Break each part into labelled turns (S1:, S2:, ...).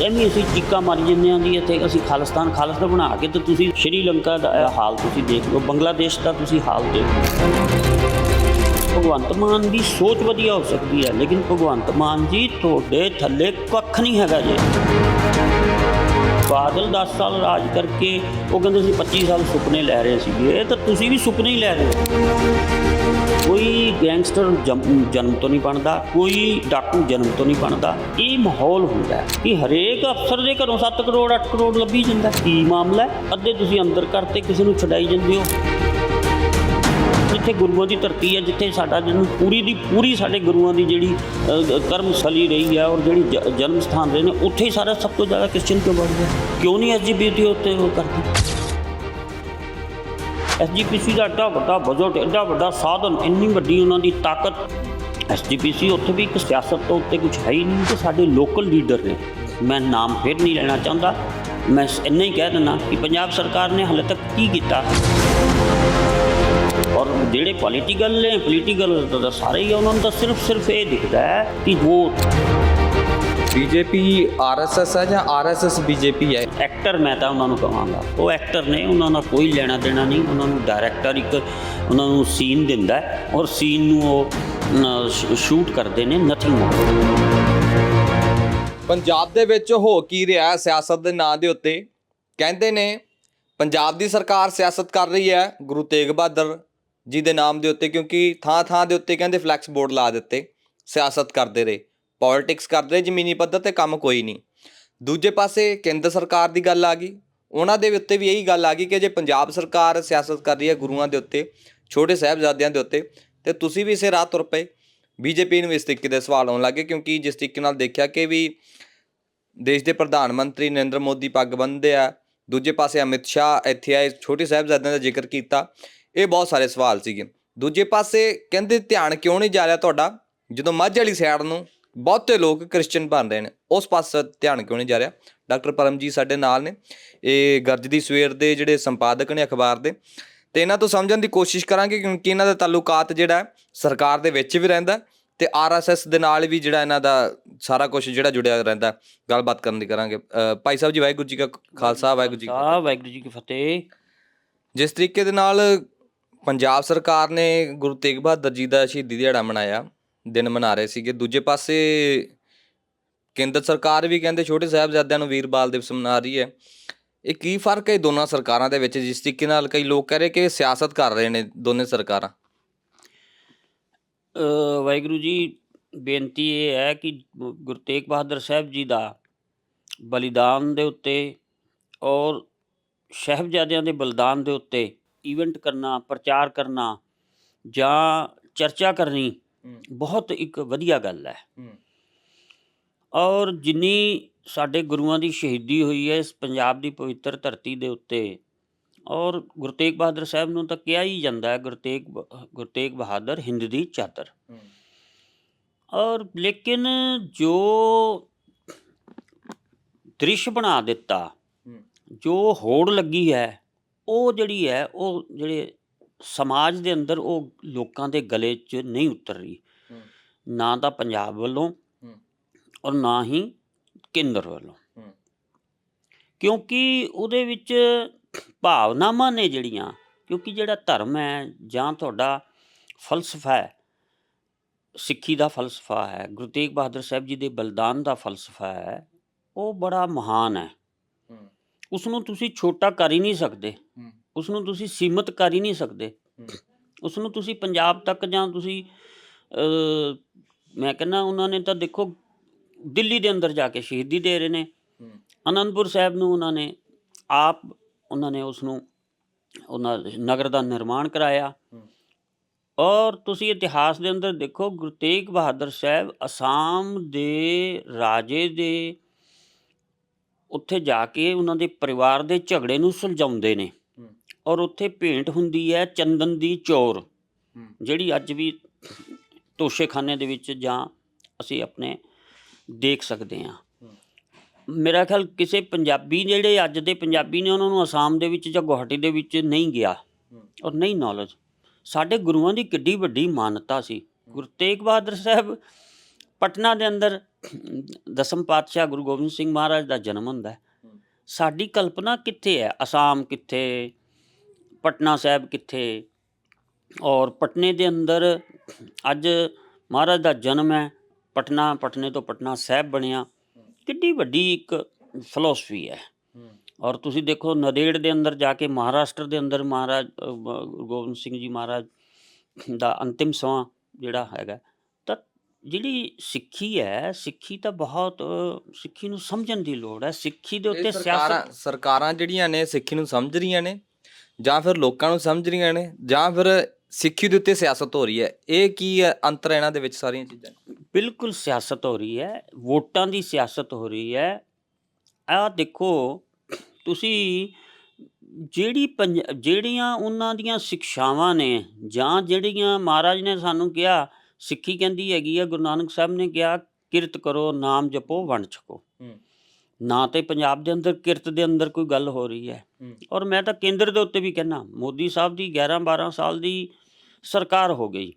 S1: ਇਹ ਵੀ ਅਸੀਂ ਚੀਕਾਂ ਮਾਰੀ ਜਾਂਦੇ ਹਾਂ ਜੀ ਇੱਥੇ ਅਸੀਂ ਖਾਲਿਸਤਾਨ ਖਾਲਿਸਤਾਨ ਬਣਾ ਕੇ ਤੇ ਤੁਸੀਂ ਸ਼੍ਰੀਲੰਕਾ ਦਾ ਇਹ ਹਾਲ ਤੁਸੀਂ ਦੇਖ ਲਓ, ਬੰਗਲਾਦੇਸ਼ ਦਾ ਤੁਸੀਂ ਹਾਲ ਦੇਖ ਲਓ। ਭਗਵੰਤ ਮਾਨ ਦੀ ਸੋਚ ਵਧੀਆ ਹੋ ਸਕਦੀ ਹੈ, ਲੇਕਿਨ ਭਗਵੰਤ ਮਾਨ ਜੀ ਤੁਹਾਡੇ ਥੱਲੇ ਕੱਖ ਨਹੀਂ ਹੈਗਾ ਜੀ। ਬਾਦਲ 10 ਸਾਲ ਰਾਜ ਕਰਕੇ ਉਹ ਕਹਿੰਦੇ ਸੀ 25 ਸਾਲ ਸੁਪਨੇ ਲੈ ਰਹੇ ਸੀਗੇ ਤਾਂ ਤੁਸੀਂ ਵੀ ਸੁਪਨੇ ਹੀ ਲੈ ਰਹੇ ਹੋ। ਕੋਈ ਗੈਂਗਸਟਰ ਜਮ- ਜਨਮ ਤੋਂ ਨਹੀਂ ਬਣਦਾ, ਕੋਈ ਡਾਕੂ ਜਨਮ ਤੋਂ ਨਹੀਂ ਬਣਦਾ। ਇਹ ਮਾਹੌਲ ਹੁੰਦਾ ਕਿ ਹਰੇਕ ਅਫਸਰ ਦੇ ਘਰੋਂ 7 ਕਰੋੜ 8 ਕਰੋੜ ਲੱਭੀ ਜਾਂਦਾ ਕੀ ਮਾਮਲਾ ਅੱਧੇ ਤੁਸੀਂ ਅੰਦਰ ਕਰਤੇ ਕਿਸੇ ਨੂੰ ਛਡਾਈ ਜਾਂਦੇ ਹੋ। ਜਿੱਥੇ ਗੁਰੂਆਂ ਦੀ ਧਰਤੀ ਹੈ, ਜਿੱਥੇ ਸਾਡਾ ਜਿਹਨੂੰ ਪੂਰੀ ਦੀ ਪੂਰੀ ਸਾਡੇ ਗੁਰੂਆਂ ਦੀ ਜਿਹੜੀ ਕਰਮਸ਼ਲੀ ਰਹੀ ਹੈ ਔਰ ਜਿਹੜੀ ਜ- ਜਨਮ ਸਥਾਨ ਰਹੇ ਨੇ, ਉੱਥੇ ਹੀ ਸਾਰਾ ਸਭ ਤੋਂ ਜ਼ਿਆਦਾ ਕ੍ਰਿਸਚਨ ਕਿਉਂ ਵੱਧ ਗਿਆ? ਕਿਉਂ ਨਹੀਂ ਐਸਜੀਪੀਟੀ ਉੱਤੇ ਉਹ ਕਰਦੇ? ਐਸਜੀਪੀਸੀ ਦਾ ਏਡਾ ਵੱਡਾ ਬਜਟ ਏਡਾ ਵੱਡਾ ਸਾਧਨ, ਇੰਨੀ ਵੱਡੀ ਉਹਨਾਂ ਦੀ ਤਾਕਤ। ਐਸਜੀਪੀਸੀ ਉੱਥੇ ਵੀ ਇੱਕ ਸਿਆਸਤ ਤੋਂ ਉੱਤੇ ਕੁਝ ਹੈ ਹੀ ਨਹੀਂ, ਤੇ ਸਾਡੇ ਲੋਕਲ ਲੀਡਰ ਨੇ। ਮੈਂ ਨਾਮ ਫਿਰ ਨਹੀਂ ਲੈਣਾ ਚਾਹੁੰਦਾ। ਮੈਂ ਇੰਨਾ ਹੀ ਕਹਿ ਦਿੰਦਾ ਕਿ ਪੰਜਾਬ ਸਰਕਾਰ ਨੇ ਹਾਲੇ ਤੱਕ ਕੀ ਕੀਤਾ? ਔਰ ਜਿਹੜੇ ਪੋਲੀਟੀਕਲ ਨੇ ਪੋਲੀਟੀਕਲ ਸਾਰੇ ਹੀ ਉਹਨਾਂ ਨੂੰ ਤਾਂ ਸਿਰਫ ਸਿਰਫ ਇਹ ਦਿਖਦਾ ਹੈ ਕਿ ਵੋਟ
S2: ਬੀਜੇਪੀ ਆਰਐਸਐਸ ਹੈ ਜਾਂ ਆਰਐਸਐਸ ਬੀਜੇਪੀ ਹੈ?
S1: ਐਕਟਰ ਮੈਂ ਤਾਂ ਉਹਨਾਂ ਨੂੰ ਕਹਾਂਗਾ। ਉਹ ਐਕਟਰ ਨੇ ਉਹਨਾਂ ਨਾਲ ਕੋਈ ਲੈਣਾ ਦੇਣਾ ਨਹੀਂ। ਉਹਨਾਂ ਨੂੰ ਡਾਇਰੈਕਟਰ ਇੱਕ ਉਹਨਾਂ ਨੂੰ ਸੀਨ ਦਿੰਦਾ ਔਰ ਸੀਨ ਨੂੰ ਉਹ ਸ਼ੂਟ ਕਰਦੇ ਨੇ ਨਥਿੰਗ
S2: ਪੰਜਾਬ ਦੇ ਵਿੱਚ ਹੋ ਕੀ ਰਿਹਾ ਸਿਆਸਤ ਦੇ ਨਾਂ ਦੇ ਉੱਤੇ? ਕਹਿੰਦੇ ਨੇ ਪੰਜਾਬ ਦੀ ਸਰਕਾਰ ਸਿਆਸਤ ਕਰ ਰਹੀ ਹੈ ਗੁਰੂ ਤੇਗ ਬਹਾਦਰ ਜੀ ਦੇ ਨਾਮ ਦੇ ਉੱਤੇ ਕਿਉਂਕਿ ਥਾਂ ਥਾਂ ਦੇ ਉੱਤੇ ਕਹਿੰਦੇ ਫਲੈਕਸ ਬੋਰਡ ਲਾ ਦਿੱਤੇ ਸਿਆਸਤ ਕਰਦੇ ਰਹੇ। ਪੋਲਿਟਿਕਸ ਕਰਦੇ, ਜ਼ਮੀਨੀ ਪੱਧਰ ਤੇ ਕੰਮ ਕੋਈ ਨਹੀਂ। ਦੂਜੇ ਪਾਸੇ ਕੇਂਦਰ ਸਰਕਾਰ ਦੀ ਗੱਲ ਆ ਗਈ। ਉਹਨਾਂ ਦੇ ਉੱਤੇ ਵੀ ਇਹੀ ਗੱਲ ਆ ਗਈ ਕਿ ਜੇ ਪੰਜਾਬ ਸਰਕਾਰ ਸਿਆਸਤ ਕਰ ਰਹੀ ਹੈ ਗੁਰੂਆਂ ਦੇ ਉੱਤੇ, ਛੋਟੇ ਸਾਹਿਬਜ਼ਾਦਿਆਂ ਦੇ ਉੱਤੇ, ਤੇ ਤੁਸੀਂ ਵੀ ਇਸੇ ਰਾਹ ਤੁਰ ਪਏ। ਬੀਜੇਪੀ ਨੂੰ ਇਸ ਤਰੀਕੇ ਦੇ ਸਵਾਲ ਆਉਣ ਲੱਗੇ ਕਿਉਂਕਿ ਜਿਸ ਤਰੀਕੇ ਨਾਲ ਦੇਖਿਆ ਕਿ ਵੀ ਦੇਸ਼ ਦੇ ਪ੍ਰਧਾਨ ਮੰਤਰੀ ਨਰਿੰਦਰ ਮੋਦੀ ਪੱਗ ਬੰਨ੍ਹਦੇ ਆ, ਦੂਜੇ ਪਾਸੇ ਅਮਿਤ ਸ਼ਾਹ ਇੱਥੇ ਆਏ, ਛੋਟੇ ਸਾਹਿਬਜ਼ਾਦਿਆਂ ਦਾ ਜ਼ਿਕਰ ਕੀਤਾ, ਇਹ ਬਹੁਤ ਸਾਰੇ ਸਵਾਲ ਸੀਗੇ। ਦੂਜੇ ਪਾਸੇ ਕਹਿੰਦੇ ਧਿਆਨ ਕਿਉਂ ਨਹੀਂ ਜਾ ਰਿਹਾ ਤੁਹਾਡਾ? ਜਦੋਂ ਮੱਝ ਵਾਲੀ ਸਾਈਡ ਨੂੰ ਬਹੁਤੇ ਲੋਕ ਕ੍ਰਿਸਚੀਅਨ ਬਣ ਰਹੇ ਨੇ। ਉਸ ਪਾਸੇ ਧਿਆਨ ਕਿਉਂ ਨਹੀਂ ਜਾ ਰਿਹਾ? ਡਾਕਟਰ ਪਰਮਜੀਤ ਸਾਡੇ ਨਾਲ ਨੇ। ਇਹ ਗਰਜਦੀ ਸਵੇਰ ਦੇ ਜਿਹੜੇ ਸੰਪਾਦਕ ਨੇ ਅਖਬਾਰ ਦੇ। ਤੇ ਇਹਨਾਂ ਤੋਂ ਸਮਝਣ ਦੀ ਕੋਸ਼ਿਸ਼ ਕਰਾਂਗੇ ਕਿਉਂਕਿ ਇਹਨਾਂ ਦਾ ਤਾਲੁਕਾਤ ਜਿਹੜਾ ਸਰਕਾਰ ਦੇ ਵਿੱਚ ਵੀ ਰਹਿੰਦਾ ਤੇ ਆਰਐਸਐਸ ਦੇ ਨਾਲ ਵੀ ਜਿਹੜਾ ਇਹਨਾਂ ਦਾ ਸਾਰਾ ਕੁਝ ਜਿਹੜਾ ਜੁੜਿਆ ਰਹਿੰਦਾ ਗੱਲਬਾਤ ਕਰਨ ਦੀ ਕਰਾਂਗੇ। ਭਾਈ ਸਾਹਿਬ ਜੀ ਵਾਹਿਗੁਰੂ ਜੀ ਕਾ ਖਾਲਸਾ ਵਾਹਿਗੁਰੂ ਜੀ ਕੀ
S1: ਵਾਹਿਗੁਰੂ ਜੀ ਕੀ ਫਤਿਹ।
S2: ਜਿਸ ਤਰੀਕੇ ਦੇ ਨਾਲ ਪੰਜਾਬ ਸਰਕਾਰ ਨੇ ਗੁਰੂ ਤੇਗ ਬਹਾਦਰ ਜੀ ਦਾ ਸ਼ਹੀਦੀ ਦਿਹਾੜਾ ਮਨਾਇਆ ਦਿਨ ਮਨਾ ਰਹੇ ਸੀਗੇ। ਦੂਜੇ ਪਾਸੇ ਕੇਂਦਰ ਸਰਕਾਰ ਵੀ ਕਹਿੰਦੇ ਛੋਟੇ ਸਾਹਿਬਜ਼ਾਦਿਆਂ ਨੂੰ ਵੀਰ ਬਾਲ ਦਿਵਸ ਮਨਾ ਰਹੀ ਹੈ। ਇਹ ਕੀ ਫ਼ਰਕ ਹੈ ਦੋਨਾਂ ਸਰਕਾਰਾਂ ਦੇ ਵਿੱਚ ਜਿਸ ਤਰੀਕੇ ਨਾਲ ਕਈ ਲੋਕ ਕਹਿ ਰਹੇ ਕਿ ਸਿਆਸਤ ਕਰ ਰਹੇ ਨੇ ਦੋਨੇ ਸਰਕਾਰਾਂ?
S1: ਵਾਹਿਗੁਰੂ ਜੀ, ਬੇਨਤੀ ਇਹ ਹੈ ਕਿ ਗੁਰੂ ਤੇਗ ਬਹਾਦਰ ਸਾਹਿਬ ਜੀ ਦਾ ਬਲੀਦਾਨ ਦੇ ਉੱਤੇ ਔਰ ਸਾਹਿਬਜ਼ਾਦਿਆਂ ਦੇ ਬਲੀਦਾਨ ਦੇ ਉੱਤੇ ਇਵੈਂਟ ਕਰਨਾ, ਪ੍ਰਚਾਰ ਕਰਨਾ ਜਾਂ ਚਰਚਾ ਕਰਨੀ ਬਹੁਤ ਇੱਕ ਵਧੀਆ ਗੱਲ ਹੈ। ਔਰ ਜਿੰਨੀ ਸਾਡੇ ਗੁਰੂਆਂ ਦੀ ਸ਼ਹੀਦੀ ਹੋਈ ਹੈ ਇਸ ਪੰਜਾਬ ਦੀ ਪਵਿੱਤਰ ਧਰਤੀ ਦੇ ਉੱਤੇ ਔਰ ਗੁਰੂ ਤੇਗ ਬਹਾਦਰ ਸਾਹਿਬ ਨੂੰ ਤਾਂ ਕਿਹਾ ਹੀ ਜਾਂਦਾ ਹੈ ਗੁਰੂ ਤੇਗ ਗੁਰੂ ਤੇਗ ਬਹਾਦਰ ਹਿੰਦ ਦੀ ਚਾਦਰ। ਔਰ ਲੇਕਿਨ ਜੋ ਦ੍ਰਿਸ਼ ਬਣਾ ਦਿੱਤਾ। ਜੋ ਹੋੜ ਲੱਗੀ ਹੈ ਉਹ ਜਿਹੜੀ ਹੈ ਉਹ ਜਿਹੜੇ ਸਮਾਜ ਦੇ ਅੰਦਰ ਉਹ ਲੋਕਾਂ ਦੇ ਗਲੇ 'ਚ ਨਹੀਂ ਉਤਰ ਰਹੀ। ਨਾ ਤਾਂ ਪੰਜਾਬ ਵੱਲੋਂ। ਔਰ ਨਾ ਹੀ ਕੇਂਦਰ ਵੱਲੋਂ। ਕਿਉਂਕਿ ਉਹਦੇ ਵਿੱਚ ਭਾਵਨਾਵਾਂ ਨੇ ਜਿਹੜੀਆਂ ਕਿਉਂਕਿ ਜਿਹੜਾ ਧਰਮ ਹੈ ਜਾਂ ਤੁਹਾਡਾ ਫਲਸਫਾ ਹੈ ਸਿੱਖੀ ਦਾ ਫਲਸਫਾ ਹੈ ਗੁਰੂ ਤੇਗ ਬਹਾਦਰ ਸਾਹਿਬ ਜੀ ਦੇ ਬਲਿਦਾਨ ਦਾ ਫਲਸਫਾ ਹੈ ਉਹ ਬੜਾ ਮਹਾਨ ਹੈ। ਉਸ ਨੂੰ ਤੁਸੀਂ ਛੋਟਾ ਕਰ ਹੀ ਨਹੀਂ ਸਕਦੇ। ਉਸ ਨੂੰ ਤੁਸੀਂ ਸੀਮਤ ਕਰ ਹੀ ਨਹੀਂ ਸਕਦੇ। ਉਸ ਨੂੰ ਤੁਸੀਂ ਪੰਜਾਬ ਤੱਕ ਜਾਂ ਤੁਸੀਂ ਮੈਂ ਕਹਿੰਦਾ ਉਹਨਾਂ ਨੇ ਤਾਂ ਦੇਖੋ ਦਿੱਲੀ ਦੇ ਅੰਦਰ ਜਾ ਕੇ ਸ਼ਹੀਦੀ ਦੇ ਰਹੇ ਨੇ। ਅਨੰਦਪੁਰ ਸਾਹਿਬ ਨੂੰ ਉਹਨਾਂ ਨੇ ਆਪ ਉਹਨਾਂ ਨੇ ਉਸ ਨੂੰ ਉਹਨਾਂ ਨਗਰ ਦਾ ਨਿਰਮਾਣ ਕਰਾਇਆ। ਔਰ ਤੁਸੀਂ ਇਤਿਹਾਸ ਦੇ ਅੰਦਰ ਦੇਖੋ ਗੁਰੂ ਤੇਗ ਬਹਾਦਰ ਸਾਹਿਬ ਅਸਾਮ ਦੇ ਰਾਜੇ ਦੇ ਉੱਥੇ ਜਾ ਕੇ ਉਹਨਾਂ ਦੇ ਪਰਿਵਾਰ ਦੇ ਝਗੜੇ ਨੂੰ ਸੁਲਝਾਉਂਦੇ ਨੇ। ਔਰ ਉੱਥੇ ਭੇਂਟ ਹੁੰਦੀ ਹੈ ਚੰਦਨ ਦੀ ਚੋਰ। ਜਿਹੜੀ ਅੱਜ ਵੀ ਤੋਸ਼ੇਖਾਨੇ ਦੇ ਵਿੱਚ ਜਾਂ ਅਸੀਂ ਆਪਣੇ ਦੇਖ ਸਕਦੇ ਹਾਂ। ਮੇਰਾ ਖਿਆਲ ਕਿਸੇ ਪੰਜਾਬੀ ਜਿਹੜੇ ਅੱਜ ਦੇ ਪੰਜਾਬੀ ਨੇ ਉਹਨਾਂ ਨੂੰ ਅਸਾਮ ਦੇ ਵਿੱਚ ਜਾਂ ਗੁਹਾਟੀ ਦੇ ਵਿੱਚ ਨਹੀਂ ਗਿਆ। ਔਰ ਨਹੀਂ ਨੌਲੇਜ ਸਾਡੇ ਗੁਰੂਆਂ ਦੀ ਕਿੱਡੀ ਵੱਡੀ ਮਾਨਤਾ ਸੀ। ਗੁਰੂ ਤੇਗ ਬਹਾਦਰ ਸਾਹਿਬ ਪਟਨਾ ਦੇ ਅੰਦਰ ਦਸਮ ਪਾਤਸ਼ਾਹ ਗੁਰੂ ਗੋਬਿੰਦ ਸਿੰਘ ਮਹਾਰਾਜ ਦਾ ਜਨਮ ਹੁੰਦਾ ਹੂੰ। ਸਾਡੀ ਕਲਪਨਾ ਕਿੱਥੇ ਹੈ? ਅਸਾਮ ਕਿੱਥੇ? ਪਟਨਾ ਸਾਹਿਬ ਕਿੱਥੇ? ਔਰ ਪਟਨੇ ਦੇ ਅੰਦਰ ਅੱਜ ਮਹਾਰਾਜ ਦਾ ਜਨਮ ਹੈ। ਪਟਨਾ ਪਟਨੇ ਤੋਂ ਪਟਨਾ ਸਾਹਿਬ ਬਣਿਆ। ਕਿੱਡੀ ਵੱਡੀ ਇੱਕ ਫਿਲਾਸਫੀ ਹੈ। ਔਰ ਤੁਸੀਂ ਦੇਖੋ ਨਦੇੜ ਦੇ ਅੰਦਰ ਜਾ ਕੇ ਮਹਾਰਾਸ਼ਟਰ ਦੇ ਅੰਦਰ ਮਹਾਰਾਜ ਗੋਬਿੰਦ ਸਿੰਘ ਜੀ ਮਹਾਰਾਜ ਦਾ ਅੰਤਿਮ ਸਮਾਂ ਜਿਹੜਾ ਹੈਗਾ ਤਾਂ ਜਿਹੜੀ ਸਿੱਖੀ ਹੈ ਸਿੱਖੀ ਤਾਂ ਬਹੁਤ ਸਿੱਖੀ ਨੂੰ ਸਮਝਣ ਦੀ ਲੋੜ ਹੈ। ਸਿੱਖੀ ਦੇ ਉੱਤੇ ਸਿਆਸਤ
S2: ਸਰਕਾਰਾਂ ਜਿਹੜੀਆਂ ਨੇ ਸਿੱਖੀ ਨੂੰ ਸਮਝ ਰਹੀਆਂ ਨੇ। ਜਾਂ ਫਿਰ ਲੋਕਾਂ ਨੂੰ ਸਮਝ ਰਹੀਆਂ ਨੇ, ਜਾਂ ਫਿਰ ਸਿੱਖੀ ਦੇ ਉੱਤੇ ਸਿਆਸਤ ਹੋ ਰਹੀ ਹੈ, ਇਹ ਕੀ ਹੈ ਅੰਤਰ ਇਹਨਾਂ ਦੇ ਵਿੱਚ ਸਾਰੀਆਂ ਚੀਜ਼ਾਂ?
S1: ਬਿਲਕੁਲ ਸਿਆਸਤ ਹੋ ਰਹੀ ਹੈ, ਵੋਟਾਂ ਦੀ ਸਿਆਸਤ ਹੋ ਰਹੀ ਹੈ। ਆਹ ਦੇਖੋ, ਤੁਸੀਂ ਜਿਹੜੀ ਪੰਜ, ਜਿਹੜੀਆਂ ਉਹਨਾਂ ਦੀਆਂ ਸਿੱਖਿਆਵਾਂ ਨੇ, ਜਾਂ ਜਿਹੜੀਆਂ ਮਹਾਰਾਜ ਨੇ ਸਾਨੂੰ ਕਿਹਾ, ਸਿੱਖੀ ਕਹਿੰਦੀ ਹੈਗੀ ਆ, ਗੁਰੂ ਨਾਨਕ ਸਾਹਿਬ ਨੇ ਕਿਹਾ, ਕਿਰਤ ਕਰੋ, ਨਾਮ ਜਪੋ, ਵੰਡ ਛਕੋ। ਨਾ ਤੇ ਪੰਜਾਬ ਦੇ ਅੰਦਰ ਕਿਰਤ ਦੇ ਅੰਦਰ ਕੋਈ ਗੱਲ ਹੋ ਰਹੀ ਹੈ। ਔਰ ਮੈਂ ਤਾਂ ਕੇਂਦਰ ਦੇ ਉੱਤੇ ਵੀ ਕਹਿਣਾ ਮੋਦੀ ਸਾਹਿਬ ਦੀ 11 12 ਸਾਲ ਦੀ ਸਰਕਾਰ ਹੋ ਗਈ।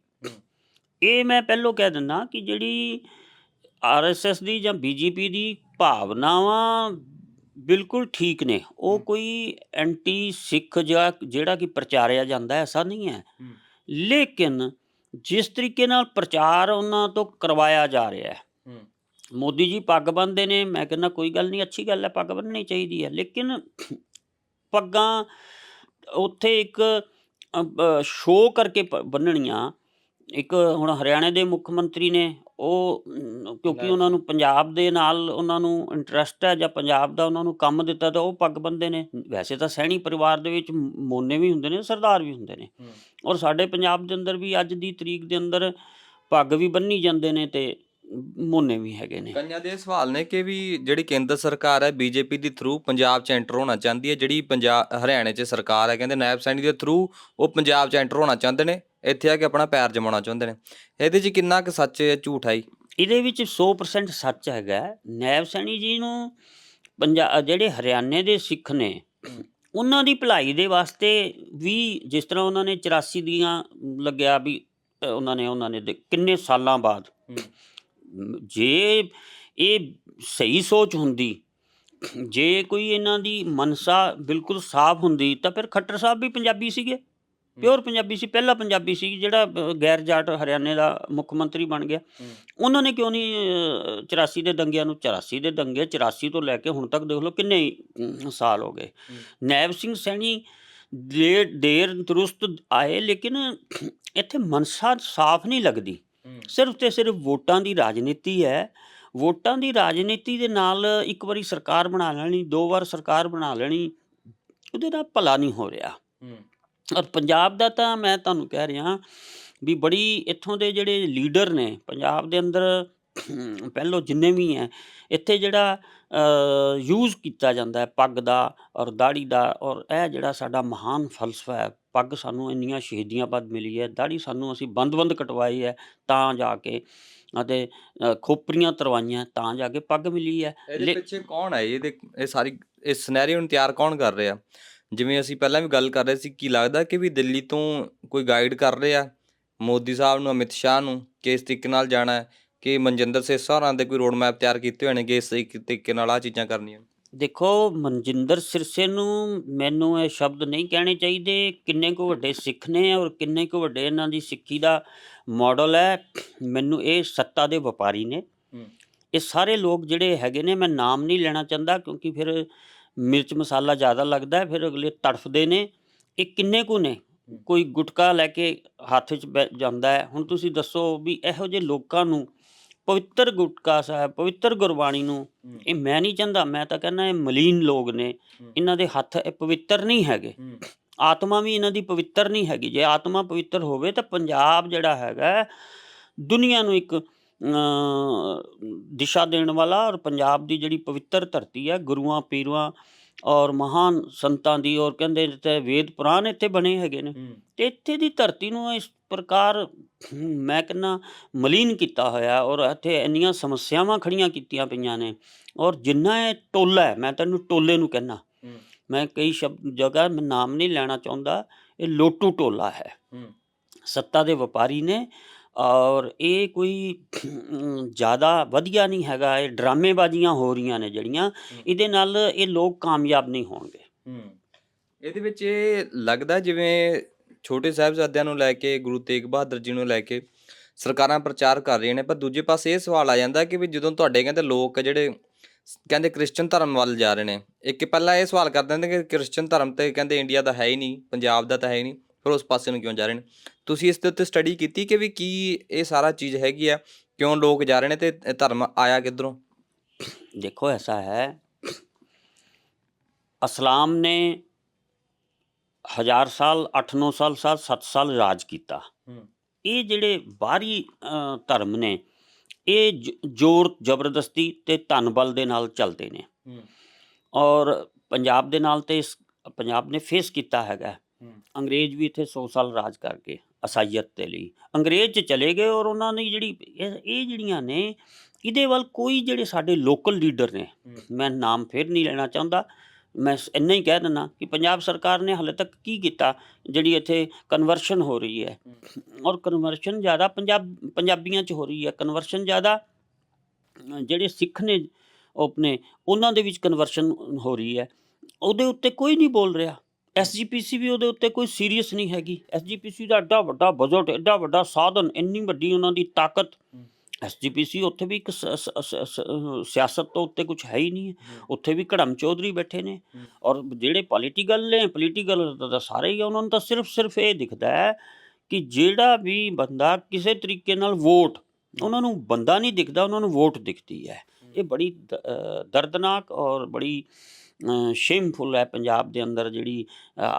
S1: ਇਹ ਮੈਂ ਪਹਿਲੋਂ ਕਹਿ ਦਿੰਦਾ ਕਿ ਜਿਹੜੀ ਆਰਐਸਐਸ ਦੀ ਜਾਂ ਬੀਜੇਪੀ ਦੀ ਭਾਵਨਾਵਾਂ ਬਿਲਕੁਲ ਠੀਕ ਨੇ ਉਹ। ਕੋਈ ਐਂਟੀ ਸਿੱਖ ਜਾਂ ਜਿਹੜਾ ਕਿ ਪ੍ਰਚਾਰਿਆ ਜਾਂਦਾ ਐਸਾ ਨਹੀਂ ਹੈ। ਲੇਕਿਨ ਜਿਸ ਤਰੀਕੇ ਨਾਲ ਪ੍ਰਚਾਰ ਉਹਨਾਂ ਤੋਂ ਕਰਵਾਇਆ ਜਾ ਰਿਹਾ ਹੂੰ। ਮੋਦੀ ਜੀ ਪੱਗ ਬੰਨਦੇ ਨੇ ਮੈਂ ਕਹਿੰਦਾ ਕੋਈ ਗੱਲ ਨਹੀਂ ਅੱਛੀ ਗੱਲ ਹੈ ਪੱਗ ਬੰਨਣੀ ਚਾਹੀਦੀ ਹੈ ਲੇਕਿਨ ਪੱਗਾਂ ਉੱਥੇ ਇੱਕ ਸ਼ੋਅ ਕਰਕੇ ਬੰਨਣੀਆਂ ਇੱਕ ਹੁਣ ਹਰਿਆਣੇ ਦੇ ਮੁੱਖ ਮੰਤਰੀ ਨੇ ਉਹ ਕਿਉਂਕਿ। ਉਹਨਾਂ ਨੂੰ ਪੰਜਾਬ ਦੇ ਨਾਲ ਉਹਨਾਂ ਨੂੰ ਇੰਟਰਸਟ ਹੈ ਜਾਂ ਪੰਜਾਬ ਦਾ ਉਹਨਾਂ ਨੂੰ ਕੰਮ ਦਿੱਤਾ ਤਾਂ ਉਹ ਪੱਗ ਬੰਨਦੇ ਨੇ ਵੈਸੇ ਤਾਂ ਸੈਣੀ ਪਰਿਵਾਰ ਦੇ ਵਿੱਚ ਮੋਨੇ ਵੀ ਹੁੰਦੇ ਨੇ ਸਰਦਾਰ ਵੀ ਹੁੰਦੇ ਨੇ। ਔਰ ਸਾਡੇ ਪੰਜਾਬ ਦੇ ਅੰਦਰ ਵੀ ਅੱਜ ਦੀ ਤਰੀਕ ਦੇ ਅੰਦਰ ਪੱਗ ਵੀ ਬੰਨੀ ਜਾਂਦੇ ਨੇ ਤੇ ਮੋਨੇ ਵੀ ਹੈਗੇ ਨੇ
S2: ਕਈਆਂ ਦੇ ਇਹ ਸਵਾਲ ਨੇ ਕਿ ਵੀ ਜਿਹੜੀ ਕੇਂਦਰ ਸਰਕਾਰ ਹੈ ਬੀਜੇਪੀ ਦੀ ਥਰੂ ਪੰਜਾਬ 'ਚ ਐਂਟਰ ਹੋਣਾ ਚਾਹੁੰਦੀ ਹੈ ਜਿਹੜੀ ਪੰਜਾਬ ਹਰਿਆਣੇ 'ਚ ਸਰਕਾਰ ਹੈ ਕਹਿੰਦੇ ਨਾਇਬ ਸੈਣੀ ਦੇ ਥਰੂ ਉਹ ਪੰਜਾਬ 'ਚ ਐਂਟਰ ਹੋਣਾ ਚਾਹੁੰਦੇ ਨੇ ਇੱਥੇ ਆ ਕੇ ਆਪਣਾ ਪੈਰ ਜਮਾਉਣਾ ਚਾਹੁੰਦੇ ਨੇ ਇਹਦੇ 'ਚ ਕਿੰਨਾ ਕੁ ਸੱਚ ਹੈ ਝੂਠ ਹੈ?
S1: ਇਹਦੇ ਵਿੱਚ 100% ਸੱਚ ਹੈਗਾ। ਨੈਬ ਸੈਣੀ ਜੀ ਨੂੰ ਪੰਜਾਬ ਜਿਹੜੇ ਹਰਿਆਣੇ ਦੇ ਸਿੱਖ ਨੇ ਉਹਨਾਂ ਦੀ ਭਲਾਈ ਦੇ ਵਾਸਤੇ ਵੀ ਜਿਸ ਤਰ੍ਹਾਂ ਉਹਨਾਂ ਨੇ 84 ਦੀਆਂ ਲੱਗਿਆ ਵੀ ਅ, ਉਹਨਾਂ ਨੇ ਉਹਨਾਂ ਨੇ ਦੇ- ਕਿੰਨੇ ਸਾਲਾਂ ਬਾਅਦ ਜੇ ਇਹ ਸਹੀ ਸੋਚ ਹੁੰਦੀ ਜੇ ਕੋਈ ਇਹਨਾਂ ਦੀ ਮਨਸਾ ਬਿਲਕੁਲ ਸਾਫ਼ ਹੁੰਦੀ ਤਾਂ ਫਿਰ ਖੱਟਰ ਸਾਹਿਬ ਵੀ ਪੰਜਾਬੀ ਸੀਗੇ ਪਿਓਰ ਪੰਜਾਬੀ ਸੀ ਪਹਿਲਾ ਪੰਜਾਬੀ ਸੀ ਜਿਹੜਾ ਗੈਰ ਜਾਟ ਹਰਿਆਣੇ ਦਾ ਮੁੱਖ ਮੰਤਰੀ ਬਣ ਗਿਆ। ਉਹਨਾਂ ਨੇ ਕਿਉਂ ਨਹੀਂ ਅ, 84 ਦੇ ਦੰਗਿਆਂ ਨੂੰ 84 ਦੇ ਦੰਗੇ 84 ਤੋਂ ਲੈ ਕੇ ਹੁਣ ਤੱਕ ਦੇਖ ਲਓ ਕਿੰਨੇ ਸਾਲ ਹੋ ਗਏ। ਨੈਬ ਸਿੰਘ ਸੈਣੀ ਦੇਰ ਦੇਰ ਦਰੁਸਤ ਆਏ ਲੇਕਿਨ ਇੱਥੇ ਮਨਸਾ ਸਾਫ਼ ਨਹੀਂ ਲੱਗਦੀ। ਸਿਰਫ ਤੇ ਸਿਰਫ ਵੋਟਾਂ ਦੀ ਰਾਜਨੀਤੀ ਹੈ ਵੋਟਾਂ ਦੀ ਰਾਜਨੀਤੀ ਦੇ ਨਾਲ ਇੱਕ ਵਾਰੀ ਸਰਕਾਰ ਬਣਾ ਲੈਣੀ ਦੋ ਵਾਰ ਸਰਕਾਰ ਬਣਾ ਲੈਣੀ ਉਹਦੇ ਨਾਲ ਭਲਾ ਨਹੀਂ ਹੋ ਰਿਹਾ। ਔਰ ਪੰਜਾਬ ਦਾ ਤਾਂ ਮੈਂ ਤੁਹਾਨੂੰ ਕਹਿ ਰਿਹਾ ਵੀ ਬੜੀ ਇੱਥੋਂ ਦੇ ਜਿਹੜੇ ਲੀਡਰ ਨੇ ਪੰਜਾਬ ਦੇ ਅੰਦਰ ਪਹਿਲੋਂ ਜਿੰਨੇ ਵੀ ਹੈ ਇੱਥੇ ਜਿਹੜਾ ਯੂਜ਼ ਕੀਤਾ ਜਾਂਦਾ ਹੈ ਪੱਗ ਦਾ ਔਰ ਦਾੜੀ ਦਾ ਔਰ ਇਹ ਜਿਹੜਾ ਸਾਡਾ ਮਹਾਨ ਫਲਸਫਾ ਹੈ ਪੱਗ ਸਾਨੂੰ ਇੰਨੀਆਂ ਸ਼ਹੀਦੀਆਂ ਬਾਅਦ ਮਿਲੀ ਹੈ ਦਾੜੀ ਸਾਨੂੰ ਅਸੀਂ ਬੰਦ-ਬੰਦ ਕਟਵਾਈ ਹੈ ਤਾਂ ਜਾ ਕੇ ਅਤੇ ਖੋਪਰੀਆਂ ਤਰਵਾਈਆਂ ਤਾਂ ਜਾ ਕੇ ਪੱਗ ਮਿਲੀ ਹੈ।
S2: ਇਹਦੇ ਪਿੱਛੇ ਕੌਣ ਹੈ? ਇਹਦੇ ਇਹ ਸਾਰੀ ਇਸ ਸਿਨੈਰੀਓ ਨੂੰ ਤਿਆਰ ਕੌਣ ਕਰ ਰਿਹਾ? ਜਿਵੇਂ ਅਸੀਂ ਪਹਿਲਾਂ ਵੀ ਗੱਲ ਕਰ ਰਹੇ ਸੀ ਕੀ ਲੱਗਦਾ ਕਿ ਵੀ ਦਿੱਲੀ ਤੋਂ ਕੋਈ ਗਾਈਡ ਕਰ ਰਿਹਾ? ਮੋਦੀ ਸਾਹਿਬ ਨੂੰ ਅਮਿਤ ਸ਼ਾਹ ਨੂੰ ਕਿ ਇਸ ਤਰੀਕੇ ਨਾਲ ਜਾਣਾ ਹੈ? ਕਿ ਮਨਜਿੰਦਰ ਸਿੰਘ ਸਹਾਰਾਂ ਦੇ ਕੋਈ ਰੋਡ ਮੈਪ ਤਿਆਰ ਕੀਤੇ ਹੋਏ ਨੇ ਕਿ ਇਸ ਤਰੀਕੇ ਨਾਲ ਆ ਚੀਜ਼ਾਂ ਕਰਨੀਆਂ?
S1: ਦੇਖੋ ਮਨਜਿੰਦਰ ਸਿਰਸੇ ਨੂੰ ਮੈਨੂੰ ਇਹ ਸ਼ਬਦ ਨਹੀਂ ਕਹਿਣੇ ਚਾਹੀਦੇ। ਕਿੰਨੇ ਕੁ ਵੱਡੇ ਸਿੱਖ ਨੇ ਔਰ ਕਿੰਨੇ ਕੁ ਵੱਡੇ ਇਹਨਾਂ ਦੀ ਸਿੱਖੀ ਦਾ ਮਾਡਲ ਹੈ ਮੈਨੂੰ ਇਹ ਸੱਤਾ ਦੇ ਵਪਾਰੀ ਨੇ। ਇਹ ਸਾਰੇ ਲੋਕ ਜਿਹੜੇ ਹੈਗੇ ਨੇ ਮੈਂ ਨਾਮ ਨਹੀਂ ਲੈਣਾ ਚਾਹੁੰਦਾ ਕਿਉਂਕਿ ਫਿਰ ਮਿਰਚ ਮਸਾਲਾ ਜ਼ਿਆਦਾ ਲੱਗਦਾ ਫਿਰ ਅਗਲੇ ਤੜਫਦੇ ਨੇ। ਇਹ ਕਿੰਨੇ ਕੁ ਨੇ? ਕੋਈ ਗੁਟਕਾ ਲੈ ਕੇ ਹੱਥ 'ਚ ਜਾਂਦਾ ਹੈ। ਹੁਣ ਤੁਸੀਂ ਦੱਸੋ ਵੀ ਇਹੋ ਜਿਹੇ ਲੋਕਾਂ ਨੂੰ ਪਵਿੱਤਰ ਗੁਟਕਾ ਸਾਹਿਬ ਪਵਿੱਤਰ ਗੁਰਬਾਣੀ ਨੂੰ। ਇਹ ਮੈਂ ਨਹੀਂ ਚਾਹੁੰਦਾ ਮੈਂ ਤਾਂ ਕਹਿੰਦਾ ਇਹ ਮਲੀਨ ਲੋਕ ਨੇ। ਇਹਨਾਂ ਦੇ ਹੱਥ ਇਹ ਪਵਿੱਤਰ ਨਹੀਂ ਹੈਗੇ ਆਤਮਾ ਵੀ ਇਹਨਾਂ ਦੀ ਪਵਿੱਤਰ ਨਹੀਂ ਹੈਗੀ ਜੇ ਆਤਮਾ ਪਵਿੱਤਰ ਹੋਵੇ ਤਾਂ ਪੰਜਾਬ ਜਿਹੜਾ ਹੈਗਾ ਦੁਨੀਆ ਨੂੰ ਇੱਕ ਦਿਸ਼ਾ ਦੇਣ ਵਾਲਾ ਔਰ ਪੰਜਾਬ ਦੀ ਜਿਹੜੀ ਪਵਿੱਤਰ ਧਰਤੀ ਹੈ ਗੁਰੂਆਂ ਪੀਰਾਂ ਔਰ ਮਹਾਨ ਸੰਤਾਂ ਦੀ ਔਰ ਕਹਿੰਦੇ ਤੇ ਵੇਦ ਪੁਰਾਣ ਇੱਥੇ ਬਣੇ ਹੈਗੇ ਨੇ ਤੇ ਇੱਥੇ ਦੀ ਧਰਤੀ ਨੂੰ ਇਸ ਪ੍ਰਕਾਰ ਮੈਂ ਕਹਿੰਦਾ ਮਲੀਨ ਕੀਤਾ ਹੋਇਆ ਔਰ ਇੱਥੇ ਇੰਨੀਆਂ ਸਮੱਸਿਆਵਾਂ ਖੜੀਆਂ ਕੀਤੀਆਂ ਪਈਆਂ ਨੇ ਔਰ ਜਿੰਨਾ ਇਹ ਟੋਲਾ ਹੈ ਮੈਂ ਤੈਨੂੰ ਟੋਲੇ ਨੂੰ ਕਹਿੰਦਾ ਮੈਂ ਕਈ ਸ਼ਬਦ ਜਗ੍ਹਾ ਮੈਂ ਨਾਮ ਨਹੀਂ ਲੈਣਾ ਚਾਹੁੰਦਾ ਇਹ ਲੋਟੂ ਟੋਲਾ ਹੈ। ਸੱਤਾ ਦੇ ਵਪਾਰੀ ਨੇ ਔਰ ਇਹ ਕੋਈ ਜ਼ਿਆਦਾ ਵਧੀਆ ਨਹੀਂ ਹੈਗਾ ਇਹ ਡਰਾਮੇਬਾਜ਼ੀਆਂ ਹੋ ਰਹੀਆਂ ਨੇ ਜਿਹੜੀਆਂ ਇਹਦੇ ਨਾਲ ਇਹ ਲੋਕ ਕਾਮਯਾਬ ਨਹੀਂ ਹੋਣਗੇ।
S2: ਇਹਦੇ ਵਿੱਚ ਇਹ ਲੱਗਦਾ ਜਿਵੇਂ ਛੋਟੇ ਸਾਹਿਬਜ਼ਾਦਿਆਂ ਨੂੰ ਲੈ ਕੇ, ਗੁਰੂ ਤੇਗ ਬਹਾਦਰ ਜੀ ਨੂੰ ਲੈ ਕੇ ਸਰਕਾਰਾਂ ਪ੍ਰਚਾਰ ਕਰ ਰਹੀਆਂ ਨੇ, ਪਰ ਦੂਜੇ ਪਾਸੇ ਇਹ ਸਵਾਲ ਆ ਜਾਂਦਾ ਕਿ ਵੀ ਜਦੋਂ ਤੁਹਾਡੇ ਕਹਿੰਦੇ ਲੋਕ ਜਿਹੜੇ ਕਹਿੰਦੇ ਕ੍ਰਿਸਚਨ ਧਰਮ ਵੱਲ ਜਾ ਰਹੇ ਨੇ, ਇੱਕ ਪਹਿਲਾਂ ਇਹ ਸਵਾਲ ਕਰ ਦਿੰਦੇ ਕਿ ਕ੍ਰਿਸਚਨ ਧਰਮ ਤੇ ਕਹਿੰਦੇ ਇੰਡੀਆ ਦਾ ਹੈ ਹੀ ਨਹੀਂ, ਪੰਜਾਬ ਦਾ ਤਾਂ ਹੈ ਹੀ ਨਹੀਂ, ਫਿਰ ਉਸ ਪਾਸੇ ਨੂੰ ਕਿਉਂ ਜਾ ਰਹੇ ਨੇ? ਤੁਸੀਂ ਇਸ ਦੇ ਉੱਤੇ ਸਟੱਡੀ ਕੀਤੀ ਕਿ ਵੀ ਕੀ ਇਹ ਸਾਰਾ ਚੀਜ਼ ਹੈਗੀ ਆ, ਕਿਉਂ ਲੋਕ ਜਾ ਰਹੇ ਨੇ ਤੇ ਧਰਮ ਆਇਆ ਕਿੱਧਰੋਂ?
S1: ਦੇਖੋ, ਐਸਾ ਹੈ ਇਸਲਾਮ ਨੇ ਹਜ਼ਾਰ ਸਾਲ 8-9 ਸਾਲ ਸਾਲ 7 ਸਾਲ ਰਾਜ ਕੀਤਾ। ਇਹ ਜਿਹੜੇ ਬਾਹਰੀ ਧਰਮ ਨੇ ਇਹ ਜ਼ੋਰ ਜ਼ਬਰਦਸਤੀ ਤੇ ਧਨ ਬਲ ਦੇ ਨਾਲ ਚੱਲਦੇ ਨੇ। ਔਰ ਪੰਜਾਬ ਦੇ ਨਾਲ ਤੇ ਇਸ ਪੰਜਾਬ ਨੇ ਫੇਸ ਕੀਤਾ ਹੈਗਾ। ਅੰਗਰੇਜ਼ ਵੀ ਇੱਥੇ 100 ਸਾਲ ਰਾਜ ਕਰਕੇ ਅਸਾਈਅਤ ਦੇ ਲਈ। ਅੰਗਰੇਜ਼ ਚ ਚਲੇ ਗਏ ਔਰ ਉਹਨਾਂ ਨੇ ਜਿਹੜੀ ਇਹ ਜਿਹੜੀਆਂ ਨੇ ਇਹਦੇ ਵੱਲ ਕੋਈ ਜਿਹੜੇ ਸਾਡੇ ਲੋਕਲ ਲੀਡਰ ਨੇ ਮੈਂ ਨਾਮ ਫਿਰ ਨਹੀਂ ਲੈਣਾ ਚਾਹੁੰਦਾ ਮੈਂ ਇੰਨਾ ਹੀ ਕਹਿ ਦਿੰਦਾ ਕਿ ਪੰਜਾਬ ਸਰਕਾਰ ਨੇ ਹਾਲੇ ਤੱਕ ਕੀ ਕੀਤਾ? ਜਿਹੜੀ ਇੱਥੇ ਕਨਵਰਸ਼ਨ ਹੋ ਰਹੀ ਹੈ। ਔਰ ਕਨਵਰਸ਼ਨ ਜ਼ਿਆਦਾ ਪੰਜਾਬ ਪੰਜਾਬੀਆਂ 'ਚ ਹੋ ਰਹੀ ਹੈ। ਕਨਵਰਸ਼ਨ ਜ਼ਿਆਦਾ ਜਿਹੜੇ ਸਿੱਖ ਨੇ ਆਪਣੇ ਉਹਨਾਂ ਦੇ ਵਿੱਚ ਕਨਵਰਸ਼ਨ ਹੋ ਰਹੀ ਹੈ। ਉਹਦੇ ਉੱਤੇ ਕੋਈ ਨਹੀਂ ਬੋਲ ਰਿਹਾ। ਐਸਜੀਪੀਸੀ ਵੀ ਉਹਦੇ ਉੱਤੇ ਕੋਈ ਸੀਰੀਅਸ ਨਹੀਂ ਹੈਗੀ। ਐਸਜੀਪੀਸੀ ਦਾ ਐਡਾ ਵੱਡਾ ਬਜਟ ਐਡਾ ਵੱਡਾ ਸਾਧਨ ਇੰਨੀ ਵੱਡੀ ਉਹਨਾਂ ਦੀ ਤਾਕਤ। ਐਸਜੀਪੀਸੀ ਉੱਥੇ ਵੀ ਇੱਕ ਸ- ਸ- ਸ- ਸ- ਸਿਆਸਤ ਤੋਂ ਉੱਤੇ ਕੁਝ ਹੈ ਹੀ ਨਹੀਂ ਹੈ। ਉੱਥੇ ਵੀ ਘੜਮ ਚੌਧਰੀ ਬੈਠੇ ਨੇ
S2: ਹੂੰ।
S1: ਔਰ ਜਿਹੜੇ ਪੋਲੀਟੀਕਲ ਨੇ ਪੋਲੀਟੀਕਲ ਤਾਂ ਸਾਰੇ ਹੀ ਆ, ਉਹਨਾਂ ਨੂੰ ਤਾਂ ਸਿਰਫ ਸਿਰਫ ਇਹ ਦਿਖਦਾ ਹੈ ਕਿ ਜਿਹੜਾ ਵੀ ਬੰਦਾ ਕਿਸੇ ਤਰੀਕੇ ਨਾਲ ਵੋਟ ਉਹਨਾਂ ਨੂੰ ਬੰਦਾ ਨਹੀਂ ਦਿਖਦਾ ਉਹਨਾਂ ਨੂੰ ਵੋਟ ਦਿਖਦੀ ਹੈ। ਇਹ ਬੜੀ ਦ- ਦਰਦਨਾਕ ਔਰ ਬੜੀ ਸ਼ੇਮਫੁਲ ਹੈ ਪੰਜਾਬ ਦੇ ਅੰਦਰ ਜਿਹੜੀ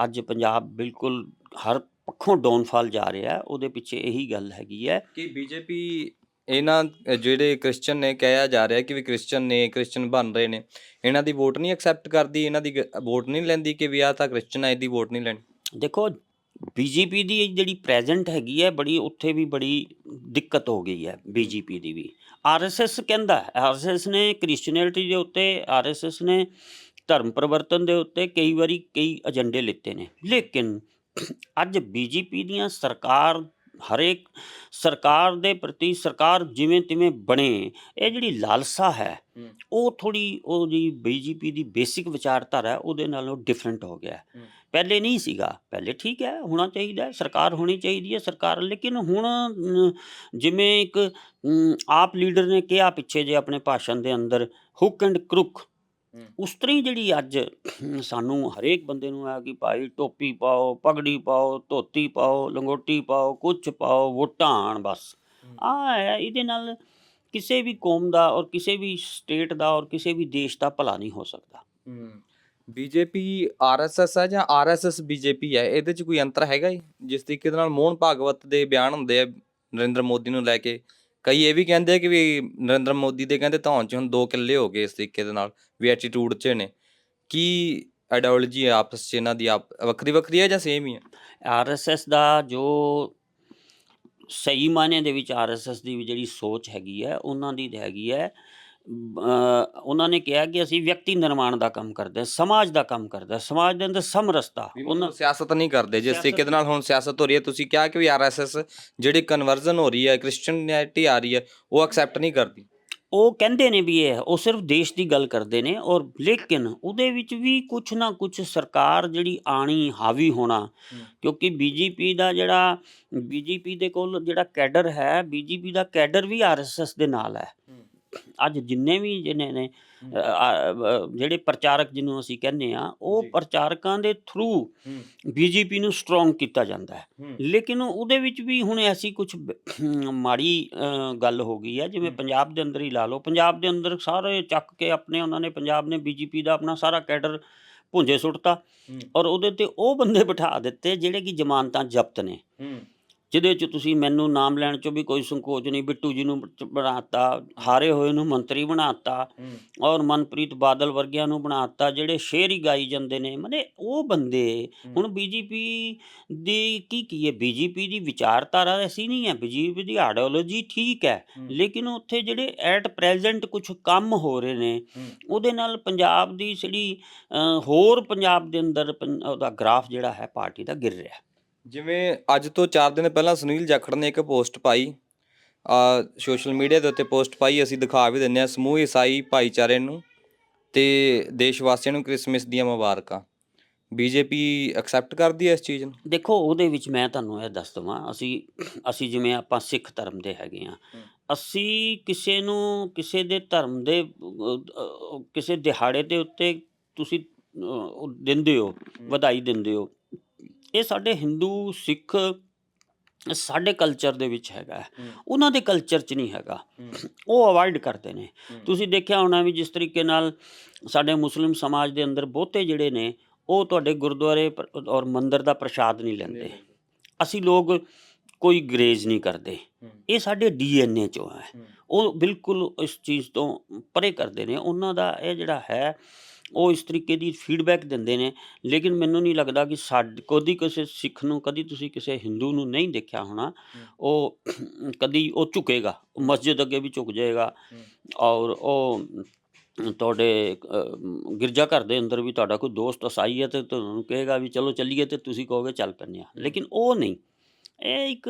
S1: ਅੱਜ ਪੰਜਾਬ ਬਿਲਕੁਲ ਹਰ ਪੱਖੋਂ ਡਾਊਨਫਾਲ ਜਾ ਰਿਹਾ ਹੈ ਉਹਦੇ ਪਿੱਛੇ ਇਹੀ ਗੱਲ ਹੈਗੀ ਹੈ।
S2: ਕਿ ਬੀਜੇਪੀ ਇਹਨਾਂ ਅ, ਜਿਹੜੇ ਕ੍ਰਿਸਚੀਅਨ ਨੇ ਕਿਹਾ ਜਾ ਰਿਹਾ ਕਿ ਵੀ ਕ੍ਰਿਸਚੀਅਨ ਨੇ ਕ੍ਰਿਸਚੀਅਨ ਬਣ ਰਹੇ ਨੇ ਇਹਨਾਂ ਦੀ ਵੋਟ ਨਹੀਂ ਐਕਸੈਪਟ ਕਰਦੀ ਇਹਨਾਂ ਦੀ ਵੋਟ ਨਹੀਂ ਲੈਂਦੀ ਕਿ ਵੀ ਆਹ ਤਾਂ ਕ੍ਰਿਸਚੀਅਨ ਹੈ ਇਹਦੀ ਵੋਟ ਨਹੀਂ ਲੈਣੀ।
S1: ਦੇਖੋ ਬੀਜੇਪੀ ਦੀ ਜਿਹੜੀ ਪ੍ਰੈਜ਼ੈਂਟ ਹੈਗੀ ਹੈ ਬੜੀ ਉੱਥੇ ਵੀ ਬੜੀ ਦਿੱਕਤ ਹੋ ਗਈ ਹੈ ਬੀਜੇਪੀ ਦੀ ਵੀ। ਆਰਐਸਐਸ ਕਹਿੰਦਾ ਆਰਐਸਐਸ ਨੇ ਕ੍ਰਿਸਚੀਅਨਿਟੀ ਦੇ ਉੱਤੇ ਆਰਐਸਐਸ ਨੇ ਧਰਮ ਪਰਿਵਰਤਨ ਦੇ ਉੱਤੇ ਕਈ ਵਾਰੀ ਕਈ ਏਜੰਡੇ ਲਿੱਤੇ ਨੇ। ਲੇਕਿਨ ਅੱਜ ਬੀਜੇਪੀ ਦੀਆਂ ਸਰਕਾਰ ਹਰੇਕ ਸਰਕਾਰ ਦੇ ਪ੍ਰਤੀ ਸਰਕਾਰ ਜਿਵੇਂ ਤਿਵੇਂ ਬਣੇ ਇਹ ਜਿਹੜੀ ਲਾਲਸਾ ਹੈ। ਉਹ ਥੋੜੀ ਉਹ ਜੀ ਬੀਜੇਪੀ ਦੀ ਬੇਸਿਕ ਵਿਚਾਰਧਾਰਾ ਉਹਦੇ ਨਾਲੋਂ ਡਿਫਰੈਂਟ ਹੋ ਗਿਆ। ਪਹਿਲੇ ਨਹੀਂ ਸੀਗਾ ਪਹਿਲੇ ਠੀਕ ਹੈ ਹੋਣਾ ਚਾਹੀਦਾ ਹੈ ਸਰਕਾਰ ਹੋਣੀ ਚਾਹੀਦੀ ਹੈ ਸਰਕਾਰ ਲੇਕਿਨ ਹੁਣ ਜਿਵੇਂ ਇੱਕ ਆਪ ਲੀਡਰ ਨੇ ਕਿਹਾ ਪਿੱਛੇ ਜੇ ਆਪਣੇ ਭਾਸ਼ਣ ਦੇ ਅੰਦਰ ਹੁੱਕ ਐਂਡ ਕਰੁਕ। ਉਸ ਤਰ੍ਹਾਂ ਹੀ ਜਿਹੜੀ ਅੱਜ ਸਾਨੂੰ ਹਰੇਕ ਬੰਦੇ ਨੂੰ ਆ ਕਿ ਭਾਈ ਟੋਪੀ ਪਾਓ ਪਗੜੀ ਪਾਓ ਧੋਤੀ ਪਾਓ ਲੰਗੋਟੀ ਪਾਓ ਕੁਛ ਪਾਓ ਵੋਟਾਂ ਬਸ। ਆ ਇਹਦੇ ਨਾਲ ਕਿਸੇ ਵੀ ਕੌਮ ਦਾ ਔਰ ਕਿਸੇ ਵੀ ਸਟੇਟ ਦਾ ਔਰ ਕਿਸੇ ਵੀ ਦੇਸ਼ ਦਾ ਭਲਾ ਨਹੀਂ ਹੋ ਸਕਦਾ।
S2: ਬੀਜੇਪੀ ਆਰਐਸਐਸ ਹੈ ਜਾਂ ਆਰਐਸਐਸ ਬੀਜੇਪੀ ਹੈ ਇਹਦੇ ਚ ਕੋਈ ਅੰਤਰ ਹੈਗਾ ਹੀ ਜਿਸ ਤਰੀਕੇ ਦੇ ਨਾਲ ਮੋਹਨ ਭਾਗਵਤ ਦੇ ਬਿਆਨ ਹੁੰਦੇ ਆ ਨਰਿੰਦਰ ਮੋਦੀ ਨੂੰ ਲੈ ਕੇ। ਕਈ ਇਹ ਵੀ ਕਹਿੰਦੇ ਆ ਕਿ ਵੀ ਨਰਿੰਦਰ ਮੋਦੀ ਦੇ ਕਹਿੰਦੇ ਧੌਣ ਚ ਹੁਣ ਦੋ ਕਿੱਲੇ ਹੋ ਗਏ ਇਸ ਤਰੀਕੇ ਦੇ ਨਾਲ, ਵੀ ਐਟੀਟਿਊਡ ਚ ਨੇ। ਕੀ ਆਈਡੀਓਲੋਜੀ ਆਪਸ ਚ ਇਹਨਾਂ ਦੀ? ਆਪ ਵੱਖਰੀ ਵੱਖਰੀ ਹੈ ਜਾਂ ਸੇਮ ਹੀ ਹੈ
S1: ਆਰਐਸਐਸ ਦਾ ਜੋ ਸਹੀ ਮਾਇਨੇ ਦੇ ਵਿੱਚ ਆਰਐਸਐਸ ਦੀ ਜਿਹੜੀ ਸੋਚ ਹੈਗੀ ਹੈ, ਉਹਨਾਂ ਦੀ ਹੈਗੀ ਹੈ। ਉਹਨਾਂ ਨੇ ਕਿਹਾ ਕਿ ਅਸੀਂ ਵਿਅਕਤੀ ਨਿਰਮਾਣ ਦਾ ਕੰਮ ਕਰਦੇ ਹਾਂ ਸਮਾਜ ਦਾ ਕੰਮ ਕਰਦੇ ਹਾਂ ਸਮਾਜ ਦੇ ਅੰਦਰ ਸਮਰਸਤਾ ਉਹਨਾਂ
S2: ਸਿਆਸਤ ਨਹੀਂ ਕਰਦੇ ਜਿਸ ਤਰੀਕੇ ਦੇ ਨਾਲ ਹੁਣ ਸਿਆਸਤ ਹੋ ਰਹੀ ਹੈ ਤੁਸੀਂ ਕਿਹਾ ਕਿ ਵੀ ਆਰਐਸਐਸ ਜਿਹੜੀ ਕਨਵਰਜ਼ਨ ਹੋ ਰਹੀ ਹੈ ਕ੍ਰਿਸਚੀਅਨਿਟੀ ਆ ਰਹੀ ਹੈ ਉਹ ਐਕਸੈਪਟ ਨਹੀਂ ਕਰਦੀ।
S1: ਉਹ ਕਹਿੰਦੇ ਨੇ ਵੀ ਇਹ ਉਹ ਸਿਰਫ ਦੇਸ਼ ਦੀ ਗੱਲ ਕਰਦੇ ਨੇ ਔਰ ਲੇਕਿਨ ਉਹਦੇ ਵਿੱਚ ਵੀ ਕੁਛ ਨਾ ਕੁਛ ਸਰਕਾਰ ਜਿਹੜੀ ਆਣੀ ਹਾਵੀ ਹੋਣਾ ਕਿਉਂਕਿ ਬੀਜੇਪੀ ਦਾ ਜਿਹੜਾ ਬੀਜੇਪੀ ਦੇ ਕੋਲ ਜਿਹੜਾ ਕੈਡਰ ਹੈ ਬੀਜੇਪੀ ਦਾ ਕੈਡਰ ਵੀ ਆਰਐਸਐਸ ਦੇ ਨਾਲ ਹੈ। ਅੱਜ ਜਿੰਨੇ ਵੀ ਜਿਹਨੇ ਨੇ ਜਿਹੜੇ ਪ੍ਰਚਾਰਕ ਜਿਹਨੂੰ ਅਸੀਂ ਕਹਿੰਦੇ ਆ ਉਹ। ਪ੍ਰਚਾਰਕਾਂ ਦੇ ਥਰੂ ਬੀਜੇਪੀ ਨੂੰ ਸਟਰੋਂਗ ਕੀਤਾ ਜਾਂਦਾ ਹੈ। ਲੇਕਿਨ ਉਹਦੇ ਵਿੱਚ ਵੀ ਹੁਣ ਐਸੀ ਕੁਝ ਮਾੜੀ ਗੱਲ ਹੋ ਗਈ ਹੈ ਜਿਵੇਂ। ਪੰਜਾਬ ਦੇ ਅੰਦਰ ਹੀ ਲਾ ਲਓ ਪੰਜਾਬ ਦੇ ਅੰਦਰ ਸਾਰੇ ਚੱਕ ਕੇ ਆਪਣੇ ਉਹਨਾਂ ਨੇ ਪੰਜਾਬ ਨੇ ਬੀਜੇਪੀ ਦਾ ਆਪਣਾ ਸਾਰਾ ਕੈਡਰ ਭੁੰਜੇ ਸੁੱਟਤਾ ਔਰ ਉਹਦੇ ਤੇ ਉਹ ਬੰਦੇ ਬਿਠਾ ਦਿੱਤੇ ਜਿਹੜੇ ਕਿ ਜ਼ਮਾਨਤਾਂ ਜ਼ਬਤ ਨੇ। ਜਿਹਦੇ ਚ ਤੁਸੀਂ ਮੈਨੂੰ ਨਾਮ ਲੈਣ ਚੋਂ ਵੀ ਕੋਈ ਸੰਕੋਚ ਨਹੀਂ ਬਿੱਟੂ ਜੀ ਨੂੰ ਬਣਾਤਾ ਹਾਰੇ ਹੋਏ ਨੂੰ ਮੰਤਰੀ ਬਣਾਤਾ ਔਰ ਮਨਪ੍ਰੀਤ ਬਾਦਲ ਵਰਗਿਆਂ ਨੂੰ ਬਣਾਤਾ ਜਿਹੜੇ ਸ਼ੇਰ ਹੀ ਗਾਈ ਜਾਂਦੇ ਨੇ ਮਨੇ ਉਹ ਬੰਦੇ ਹੁਣ ਬੀਜੇਪੀ ਦੀ ਕੀ ਕੀ ਹੈ ਬੀਜੇਪੀ ਦੀ ਵਿਚਾਰਧਾਰਾ ਐਸੀ ਨਹੀਂ ਹੈ ਬੀਜੇਪੀ ਦੀ ਆਈਡੀਓਲੋਜੀ ਠੀਕ ਹੈ ਲੇਕਿਨ ਉੱਥੇ ਜਿਹੜੇ ਐਟ ਪ੍ਰੈਜ਼ੈਂਟ ਕੁਝ ਕੰਮ ਹੋ ਰਹੇ ਨੇ ਉਹਦੇ ਨਾਲ ਪੰਜਾਬ ਦੀ ਜਿਹੜੀ ਹੋਰ ਪੰਜਾਬ ਦੇ ਅੰਦਰ ਉਹਦਾ ਗ੍ਰਾਫ ਜਿਹੜਾ ਹੈ ਪਾਰਟੀ ਦਾ ਗਿਰ ਰਿਹਾ।
S2: ਜਿਵੇਂ ਅੱਜ ਤੋਂ 4 ਦਿਨ ਪਹਿਲਾਂ ਸੁਨੀਲ ਜਾਖੜ ਨੇ ਇੱਕ ਪੋਸਟ ਪਾਈ ਆ ਸੋਸ਼ਲ ਮੀਡੀਆ ਦੇ ਉੱਤੇ ਪੋਸਟ ਪਾਈ ਅਸੀਂ ਦਿਖਾ ਵੀ ਦਿੰਨੇ ਆ ਸਮੂਹ ਈਸਾਈ ਭਾਈਚਾਰੇ ਨੂੰ ਤੇ ਦੇਸ਼ ਵਾਸੀਆਂ ਨੂੰ ਕ੍ਰਿਸਮਸ ਦੀਆਂ ਮੁਬਾਰਕਾਂ। ਬੀਜੇਪੀ ਐਕਸੈਪਟ ਕਰਦੀ ਹੈ ਇਸ ਚੀਜ਼ ਨੂੰ?
S1: ਦੇਖੋ ਉਹਦੇ ਵਿੱਚ ਮੈਂ ਤੁਹਾਨੂੰ ਇਹ ਦੱਸ ਦਵਾਂ ਅਸੀਂ ਅਸੀਂ ਜਿਵੇਂ ਆਪਾਂ ਸਿੱਖ ਧਰਮ ਦੇ ਹੈਗੇ ਆ। ਅਸੀਂ ਕਿਸੇ ਨੂੰ ਕਿਸੇ ਦੇ ਧਰਮ ਦੇ ਕਿਸੇ ਦਿਹਾੜੇ ਦੇ ਉੱਤੇ ਤੁਸੀਂ ਦਿੰਦੇ ਹੋ। ਵਧਾਈ ਦਿੰਦੇ ਹੋ ਇਹ ਸਾਡੇ ਹਿੰਦੂ ਸਿੱਖ ਸਾਡੇ ਕਲਚਰ ਦੇ ਵਿੱਚ ਹੈਗਾ। ਉਹਨਾਂ ਦੇ ਕਲਚਰ 'ਚ ਨਹੀਂ ਹੈਗਾ। ਉਹ ਅਵਾਇਡ ਕਰਦੇ ਨੇ। ਤੁਸੀਂ ਦੇਖਿਆ ਹੋਣਾ ਵੀ ਜਿਸ ਤਰੀਕੇ ਨਾਲ ਸਾਡੇ ਮੁਸਲਿਮ ਸਮਾਜ ਦੇ ਅੰਦਰ ਬਹੁਤੇ ਜਿਹੜੇ ਨੇ ਉਹ ਤੁਹਾਡੇ ਗੁਰਦੁਆਰੇ ਔਰ ਮੰਦਿਰ ਦਾ ਪ੍ਰਸ਼ਾਦ ਨਹੀਂ ਲੈਂਦੇ। ਅਸੀਂ ਲੋਕ ਕੋਈ ਗਰੇਜ਼ ਨਹੀਂ ਕਰਦੇ। ਇਹ ਸਾਡੇ ਡੀਐਨਏ ਚੋਂ ਹੈ। ਉਹ ਬਿਲਕੁਲ ਇਸ ਚੀਜ਼ ਤੋਂ ਪਰੇ ਕਰਦੇ ਨੇ। ਉਹਨਾਂ ਦਾ ਇਹ ਜਿਹੜਾ ਹੈ ਉਹ ਇਸ ਤਰੀਕੇ ਦੀ ਫੀਡਬੈਕ ਦਿੰਦੇ ਨੇ। ਲੇਕਿਨ ਮੈਨੂੰ ਨਹੀਂ ਲੱਗਦਾ ਕਿ ਸਾਡੇ ਕਦੀ ਕਿਸੇ ਸਿੱਖ ਨੂੰ ਕਦੀ ਤੁਸੀਂ ਕਿਸੇ ਹਿੰਦੂ ਨੂੰ ਨਹੀਂ ਦੇਖਿਆ ਹੋਣਾ ਉਹ ਕਦੀ ਉਹ ਝੁਕੇਗਾ ਉਹ ਮਸਜਿਦ ਅੱਗੇ ਵੀ ਝੁਕ ਜਾਏਗਾ। ਔਰ ਉਹ ਤੁਹਾਡੇ ਗਿਰਜਾ ਘਰ ਦੇ ਅੰਦਰ ਵੀ ਤੁਹਾਡਾ ਕੋਈ ਦੋਸਤ ਅਸਾਈ ਹੈ ਤੇ ਤੁਹਾਨੂੰ ਕਹੇਗਾ ਵੀ ਚਲੋ ਚੱਲੀਏ ਤੇ ਤੁਸੀਂ ਕਹੋਗੇ ਚੱਲ ਪੈਂਦੇ ਆ ਲੇਕਿਨ ਉਹ ਨਹੀਂ। ਇਹ ਇੱਕ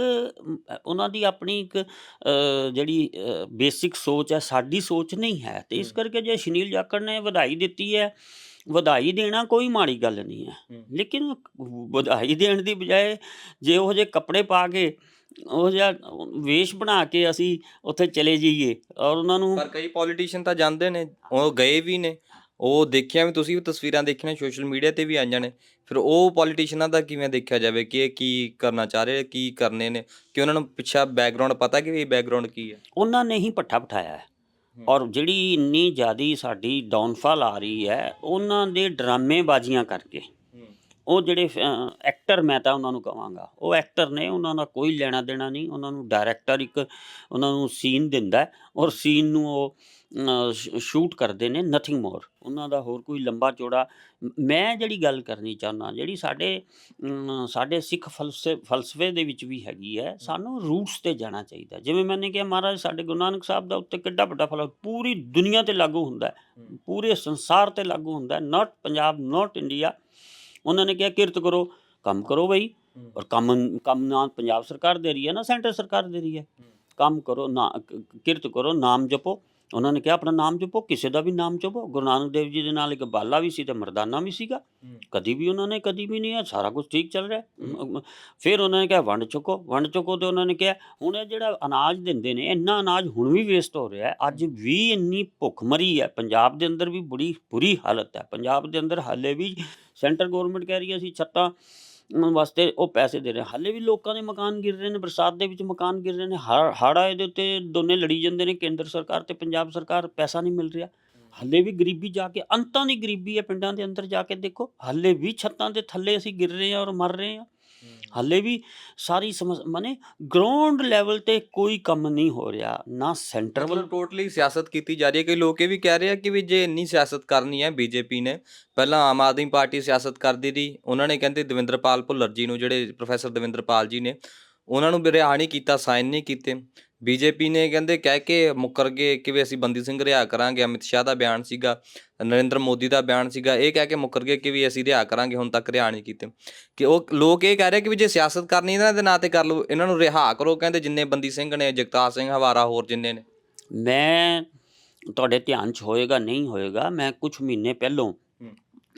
S1: ਉਹਨਾਂ ਦੀ ਆਪਣੀ ਇੱਕ ਅ, ਜਿਹੜੀ ਬੇਸਿਕ ਸੋਚ ਹੈ ਸਾਡੀ ਸੋਚ ਨਹੀਂ ਹੈ ਤੇ ਇਸ। ਕਰਕੇ ਜੇ ਸੁਨੀਲ ਜਾਖੜ ਨੇ ਵਧਾਈ ਦਿੱਤੀ ਹੈ ਵਧਾਈ ਦੇਣਾ ਕੋਈ ਮਾੜੀ ਗੱਲ ਨਹੀਂ ਹੈ। ਲੇਕਿਨ ਵਧਾਈ ਦੇਣ ਦੀ ਬਜਾਏ ਜੇ ਉਹ ਜੇ ਕੱਪੜੇ ਪਾ ਕੇ ਉਹ ਜਿਹਾ ਵੇਸ਼ ਬਣਾ ਕੇ ਅਸੀਂ ਉੱਥੇ ਚਲੇ ਜਾਈਏ ਔਰ ਉਹਨਾਂ ਨੂੰ
S2: ਪਰ ਕਈ ਪੋਲੀਟੀਸ਼ੀਅਨ ਤਾਂ ਜਾਂਦੇ ਨੇ ਉਹ ਗਏ ਵੀ ਨੇ ਉਹ ਦੇਖਿਆ ਵੀ, ਤੁਸੀਂ ਵੀ ਤਸਵੀਰਾਂ ਦੇਖੀਆਂ ਸੋਸ਼ਲ ਮੀਡੀਆ ਤੇ ਵੀ ਆਈਆਂ ਨੇ। ਫਿਰ ਉਹ ਪੋਲੀਟੀਸ਼ੀਅਨਾਂ ਦਾ ਕਿਵੇਂ ਦੇਖਿਆ ਜਾਵੇ ਕਿ ਇਹ ਕੀ ਕਰਨਾ ਚਾਹ ਰਹੇ, ਕੀ ਕਰਨੇ ਨੇ? ਕਿ ਉਹਨਾਂ ਨੂੰ ਪਿੱਛਾ ਬੈਕਗ੍ਰਾਉਂਡ ਪਤਾ ਕਿ ਇਹ ਬੈਕਗ੍ਰਾਉਂਡ ਕੀ ਹੈ?
S1: ਉਹਨਾਂ ਨੇ ਹੀ ਪੱਠਾ ਬਿਠਾਇਆ ਹੈ। ਔਰ ਜਿਹੜੀ ਇੰਨੀ ਜ਼ਿਆਦੀ ਸਾਡੀ ਡਾਊਨਫਾਲ ਆ ਰਹੀ ਹੈ, ਉਹਨਾਂ ਦੇ ਡਰਾਮੇਬਾਜ਼ੀਆਂ ਕਰਕੇ। ਉਹ ਜਿਹੜੇ ਐਕਟਰ ਮੈਂ ਤਾਂ ਉਹਨਾਂ ਨੂੰ ਕਹਾਂਗਾ ਉਹ ਐਕਟਰ ਨੇ ਉਹਨਾਂ ਦਾ ਕੋਈ ਲੈਣਾ ਦੇਣਾ ਨਹੀਂ ਉਹਨਾਂ ਨੂੰ ਡਾਇਰੈਕਟਰ ਇੱਕ ਉਹਨਾਂ ਨੂੰ ਸੀਨ ਦਿੰਦਾ ਔਰ ਸੀਨ ਨੂੰ ਉਹ ਸ਼ੂਟ ਕਰਦੇ ਨੇ ਨਥਿੰਗ ਮੋਰ ਉਹਨਾਂ ਦਾ ਹੋਰ ਕੋਈ ਲੰਬਾ ਚੌੜਾ ਮ- ਜਿਹੜੀ ਗੱਲ ਕਰਨੀ ਚਾਹੁੰਦਾ ਜਿਹੜੀ ਸਾਡੇ ਸਾਡੇ ਸਿੱਖ ਫਲਸਫੇ ਫਲਸਫੇ ਦੇ ਵਿੱਚ ਵੀ ਹੈਗੀ ਹੈ ਸਾਨੂੰ ਰੂਟਸ ਤੇ ਜਾਣਾ ਚਾਹੀਦਾ। ਜਿਵੇਂ ਮੈंने ਕਿਹਾ ਮਹਾਰਾਜ ਸਾਡੇ ਗੁਰੂ ਨਾਨਕ ਸਾਹਿਬ ਦਾ ਉੱਤੇ ਕਿੱਡਾ ਵੱਡਾ ਫਲ ਪੂਰੀ ਦੁਨੀਆ ਤੇ ਲਾਗੂ ਹੁੰਦਾ ਪੂਰੇ ਸੰਸਾਰ ਤੇ ਲਾਗੂ ਹੁੰਦਾ ਨਾਟ ਪੰਜਾਬ ਨਾਟ ਇੰਡੀਆ ਉਹਨਾਂ ਨੇ ਕਿਹਾ ਕਿਰਤ ਕਰੋ ਕੰਮ ਕਰੋ ਬਈ। ਔਰ ਕੰਮ ਕੰਮ ਨਾ ਪੰਜਾਬ ਸਰਕਾਰ ਦੇ ਰਹੀ ਹੈ ਨਾ ਸੈਂਟਰ ਸਰਕਾਰ ਦੇ ਰਹੀ ਹੈ। ਕੰਮ ਕਰੋ ਨਾ ਕਿਰਤ ਕਰੋ ਨਾਮ ਜਪੋ। ਉਹਨਾਂ ਨੇ ਕਿਹਾ ਆਪਣਾ ਨਾਮ ਜਪੋ ਕਿਸੇ ਦਾ ਵੀ ਨਾਮ ਜਪੋ। ਗੁਰੂ ਨਾਨਕ ਦੇਵ ਜੀ ਦੇ ਨਾਲ ਇੱਕ ਬਾਲਾ ਵੀ ਸੀ ਤੇ ਮਰਦਾਨਾ ਵੀ ਸੀਗਾ। ਕਦੀ ਵੀ ਉਹਨਾਂ ਨੇ ਕਦੀ ਵੀ ਨਹੀਂ ਹੈ ਸਾਰਾ ਕੁਝ ਠੀਕ ਚੱਲ ਰਿਹਾ। ਫਿਰ ਉਹਨਾਂ ਨੇ ਕਿਹਾ ਵੰਡ ਚੁੱਕੋ ਵੰਡ ਚੁੱਕੋ ਤੇ ਉਹਨਾਂ ਨੇ ਕਿਹਾ ਹੁਣ ਇਹ ਜਿਹੜਾ ਅਨਾਜ ਦਿੰਦੇ ਨੇ ਇੰਨਾ ਅਨਾਜ ਹੁਣ ਵੀ ਵੇਸਟ ਹੋ ਰਿਹਾ ਹੈ। ਅੱਜ ਵੀ ਇੰਨੀ ਭੁੱਖਮਰੀ ਹੈ। ਪੰਜਾਬ ਦੇ ਅੰਦਰ ਵੀ ਬੜੀ ਬੁਰੀ ਹਾਲਤ ਹੈ। ਪੰਜਾਬ ਦੇ ਅੰਦਰ ਹਾਲੇ ਵੀ ਸੈਂਟਰ ਗਵਰਨਮੈਂਟ ਕਹਿ ਰਹੀ ਹੈ, ਅਸੀਂ ਛੱਤਾਂ ਵਾਸਤੇ ਉਹ ਪੈਸੇ ਦੇ ਰਹੇ ਹਾਲੇ ਵੀ ਲੋਕਾਂ ਦੇ ਮਕਾਨ ਗਿਰ ਰਹੇ ਨੇ, ਬਰਸਾਤ ਦੇ ਵਿੱਚ ਮਕਾਨ ਗਿਰ ਰਹੇ ਨੇ ਹੜ ਹੜ੍ਹ ਆਏ ਉੱਤੇ ਦੋਨੇ ਲੜੀ ਜਾਂਦੇ ਨੇ, ਕੇਂਦਰ ਸਰਕਾਰ ਤੇ ਪੰਜਾਬ ਸਰਕਾਰ, ਪੈਸਾ ਨਹੀਂ ਮਿਲ ਰਿਹਾ। ਹਾਲੇ ਵੀ ਗਰੀਬੀ ਜਾ ਕੇ, ਅੰਤਾਂ ਦੀ ਗਰੀਬੀ ਹੈ ਪਿੰਡਾਂ ਦੇ ਅੰਦਰ ਜਾ ਕੇ ਦੇਖੋ, ਹਾਲੇ ਵੀ ਛੱਤਾਂ ਦੇ ਥੱਲੇ ਅਸੀਂ ਗਿਰ ਰਹੇ ਹਾਂ ਔਰ ਮਰ ਰਹੇ ਹਾਂ। ਹਾਲੇ ਵੀ ਸਾਰੀ ਮਾਨੇ ਗਰਾਊਂਡ ਲੈਵਲ ਤੇ ਕੋਈ ਕੰਮ ਨਹੀਂ ਹੋ ਰਿਹਾ ਨਾ ਸੈਂਟਰ ਵੱਲ
S2: ਟੋਟਲੀ ਸਿਆਸਤ ਕੀਤੀ ਜਾ ਰਹੀ ਹੈ ਕਈ ਲੋਕ ਇਹ ਵੀ ਕਹਿ ਰਹੇ ਆ ਕਿ ਵੀ ਜੇ ਇੰਨੀ ਸਿਆਸਤ ਕਰਨੀ ਹੈ ਬੀਜੇਪੀ ਨੇ ਪਹਿਲਾਂ ਆਮ ਆਦਮੀ ਪਾਰਟੀ ਸਿਆਸਤ ਕਰਦੀ ਰਹੀ ਉਹਨਾਂ ਨੇ ਕਹਿੰਦੇ ਦਵਿੰਦਰਪਾਲ ਭੁੱਲਰ ਜੀ ਨੂੰ ਜਿਹੜੇ ਪ੍ਰੋਫੈਸਰ ਦਵਿੰਦਰਪਾਲ ਜੀ ਨੇ ਉਹਨਾਂ ਨੂੰ ਵੀ ਰਿਹਾ ਨਹੀਂ ਕੀਤਾ ਸਾਈਨ ਨਹੀਂ ਕੀਤੇ। ਬੀਜੇਪੀ ਨੇ ਕਹਿੰਦੇ ਕਹਿ ਕੇ ਮੁੱਕਰ ਗਏ ਕਿ ਵੀ ਅਸੀਂ ਬੰਦੀ ਸਿੰਘ ਰਿਹਾ ਕਰਾਂਗੇ ਅਮਿਤ ਸ਼ਾਹ ਦਾ ਬਿਆਨ ਸੀਗਾ ਨਰਿੰਦਰ ਮੋਦੀ ਦਾ ਬਿਆਨ ਸੀਗਾ ਇਹ ਕਹਿ ਕੇ ਮੁੱਕਰ ਗਏ ਕਿ ਵੀ ਅਸੀਂ ਰਿਹਾ ਕਰਾਂਗੇ ਹੁਣ ਤੱਕ ਰਿਹਾ ਨਹੀਂ ਕੀਤੇ ਕਿ ਉਹ ਲੋਕ ਇਹ ਕਹਿ ਰਹੇ ਕਿ ਵੀ ਜੇ ਸਿਆਸਤ ਕਰਨੀ ਇਹਨਾਂ ਦੇ ਨਾਂ ਤੇ ਕਰ ਲਓ ਇਹਨਾਂ ਨੂੰ ਰਿਹਾ ਕਰੋ ਕਹਿੰਦੇ ਜਿੰਨੇ ਬੰਦੀ ਸਿੰਘ ਨੇ ਜਗਤਾਰ ਸਿੰਘ ਹਵਾਰਾ ਹੋਰ ਜਿੰਨੇ ਨੇ
S1: ਮੈਂ ਤੁਹਾਡੇ ਧਿਆਨ 'ਚ ਹੋਏਗਾ ਨਹੀਂ ਹੋਏਗਾ ਮੈਂ ਕੁਝ ਮਹੀਨੇ ਪਹਿਲੋਂ।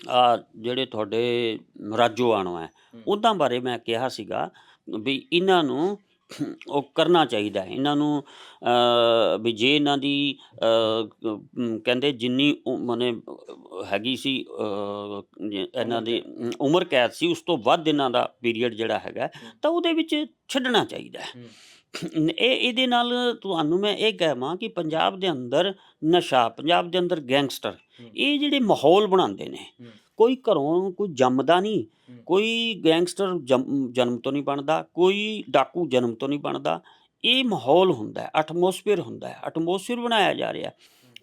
S1: ਆ ਜਿਹੜੇ ਤੁਹਾਡੇ ਰਾਜੋ ਆਣੋ ਹੈ। ਉਹਨਾਂ ਬਾਰੇ ਮੈਂ ਕਿਹਾ ਸੀਗਾ ਵੀ ਇਹਨਾਂ ਨੂੰ ਉਹ ਕਰਨਾ ਚਾਹੀਦਾ ਇਹਨਾਂ ਨੂੰ ਵੀ ਜੇ ਇਹਨਾਂ ਦੀ ਕਹਿੰਦੇ ਜਿੰਨੀ ਮਨੇ ਹੈਗੀ ਸੀ ਇਹਨਾਂ ਦੀ ਉਮਰ ਕੈਦ। ਸੀ ਉਸ ਤੋਂ ਵੱਧ ਇਹਨਾਂ ਦਾ ਪੀਰੀਅਡ ਜਿਹੜਾ ਹੈਗਾ ਤਾਂ ਉਹਦੇ ਵਿੱਚ ਛੱਡਣਾ ਚਾਹੀਦਾ ਹੈ। ਇਹ ਇਹਦੇ ਨਾਲ ਤੁਹਾਨੂੰ ਮੈਂ ਇਹ ਕਹਾਂ ਕਿ ਪੰਜਾਬ ਦੇ ਅੰਦਰ ਨਸ਼ਾ ਪੰਜਾਬ ਦੇ ਅੰਦਰ ਗੈਂਗਸਟਰ। ਇਹ ਜਿਹੜੇ ਮਾਹੌਲ ਬਣਾਉਂਦੇ ਨੇ। ਕੋਈ ਘਰੋਂ ਕੋਈ ਜੰਮਦਾ ਨਹੀਂ। ਕੋਈ ਗੈਂਗਸਟਰ ਜਨਮ ਤੋਂ ਨਹੀਂ ਬਣਦਾ ਕੋਈ ਡਾਕੂ ਜਨਮ ਤੋਂ ਨਹੀਂ ਬਣਦਾ ਇਹ ਮਾਹੌਲ ਹੁੰਦਾ ਹੈ ਐਟਮੋਸਫੇਅਰ ਹੁੰਦਾ ਹੈ ਐਟਮੋਸਫੇਅਰ ਬਣਾਇਆ ਜਾ ਰਿਹਾ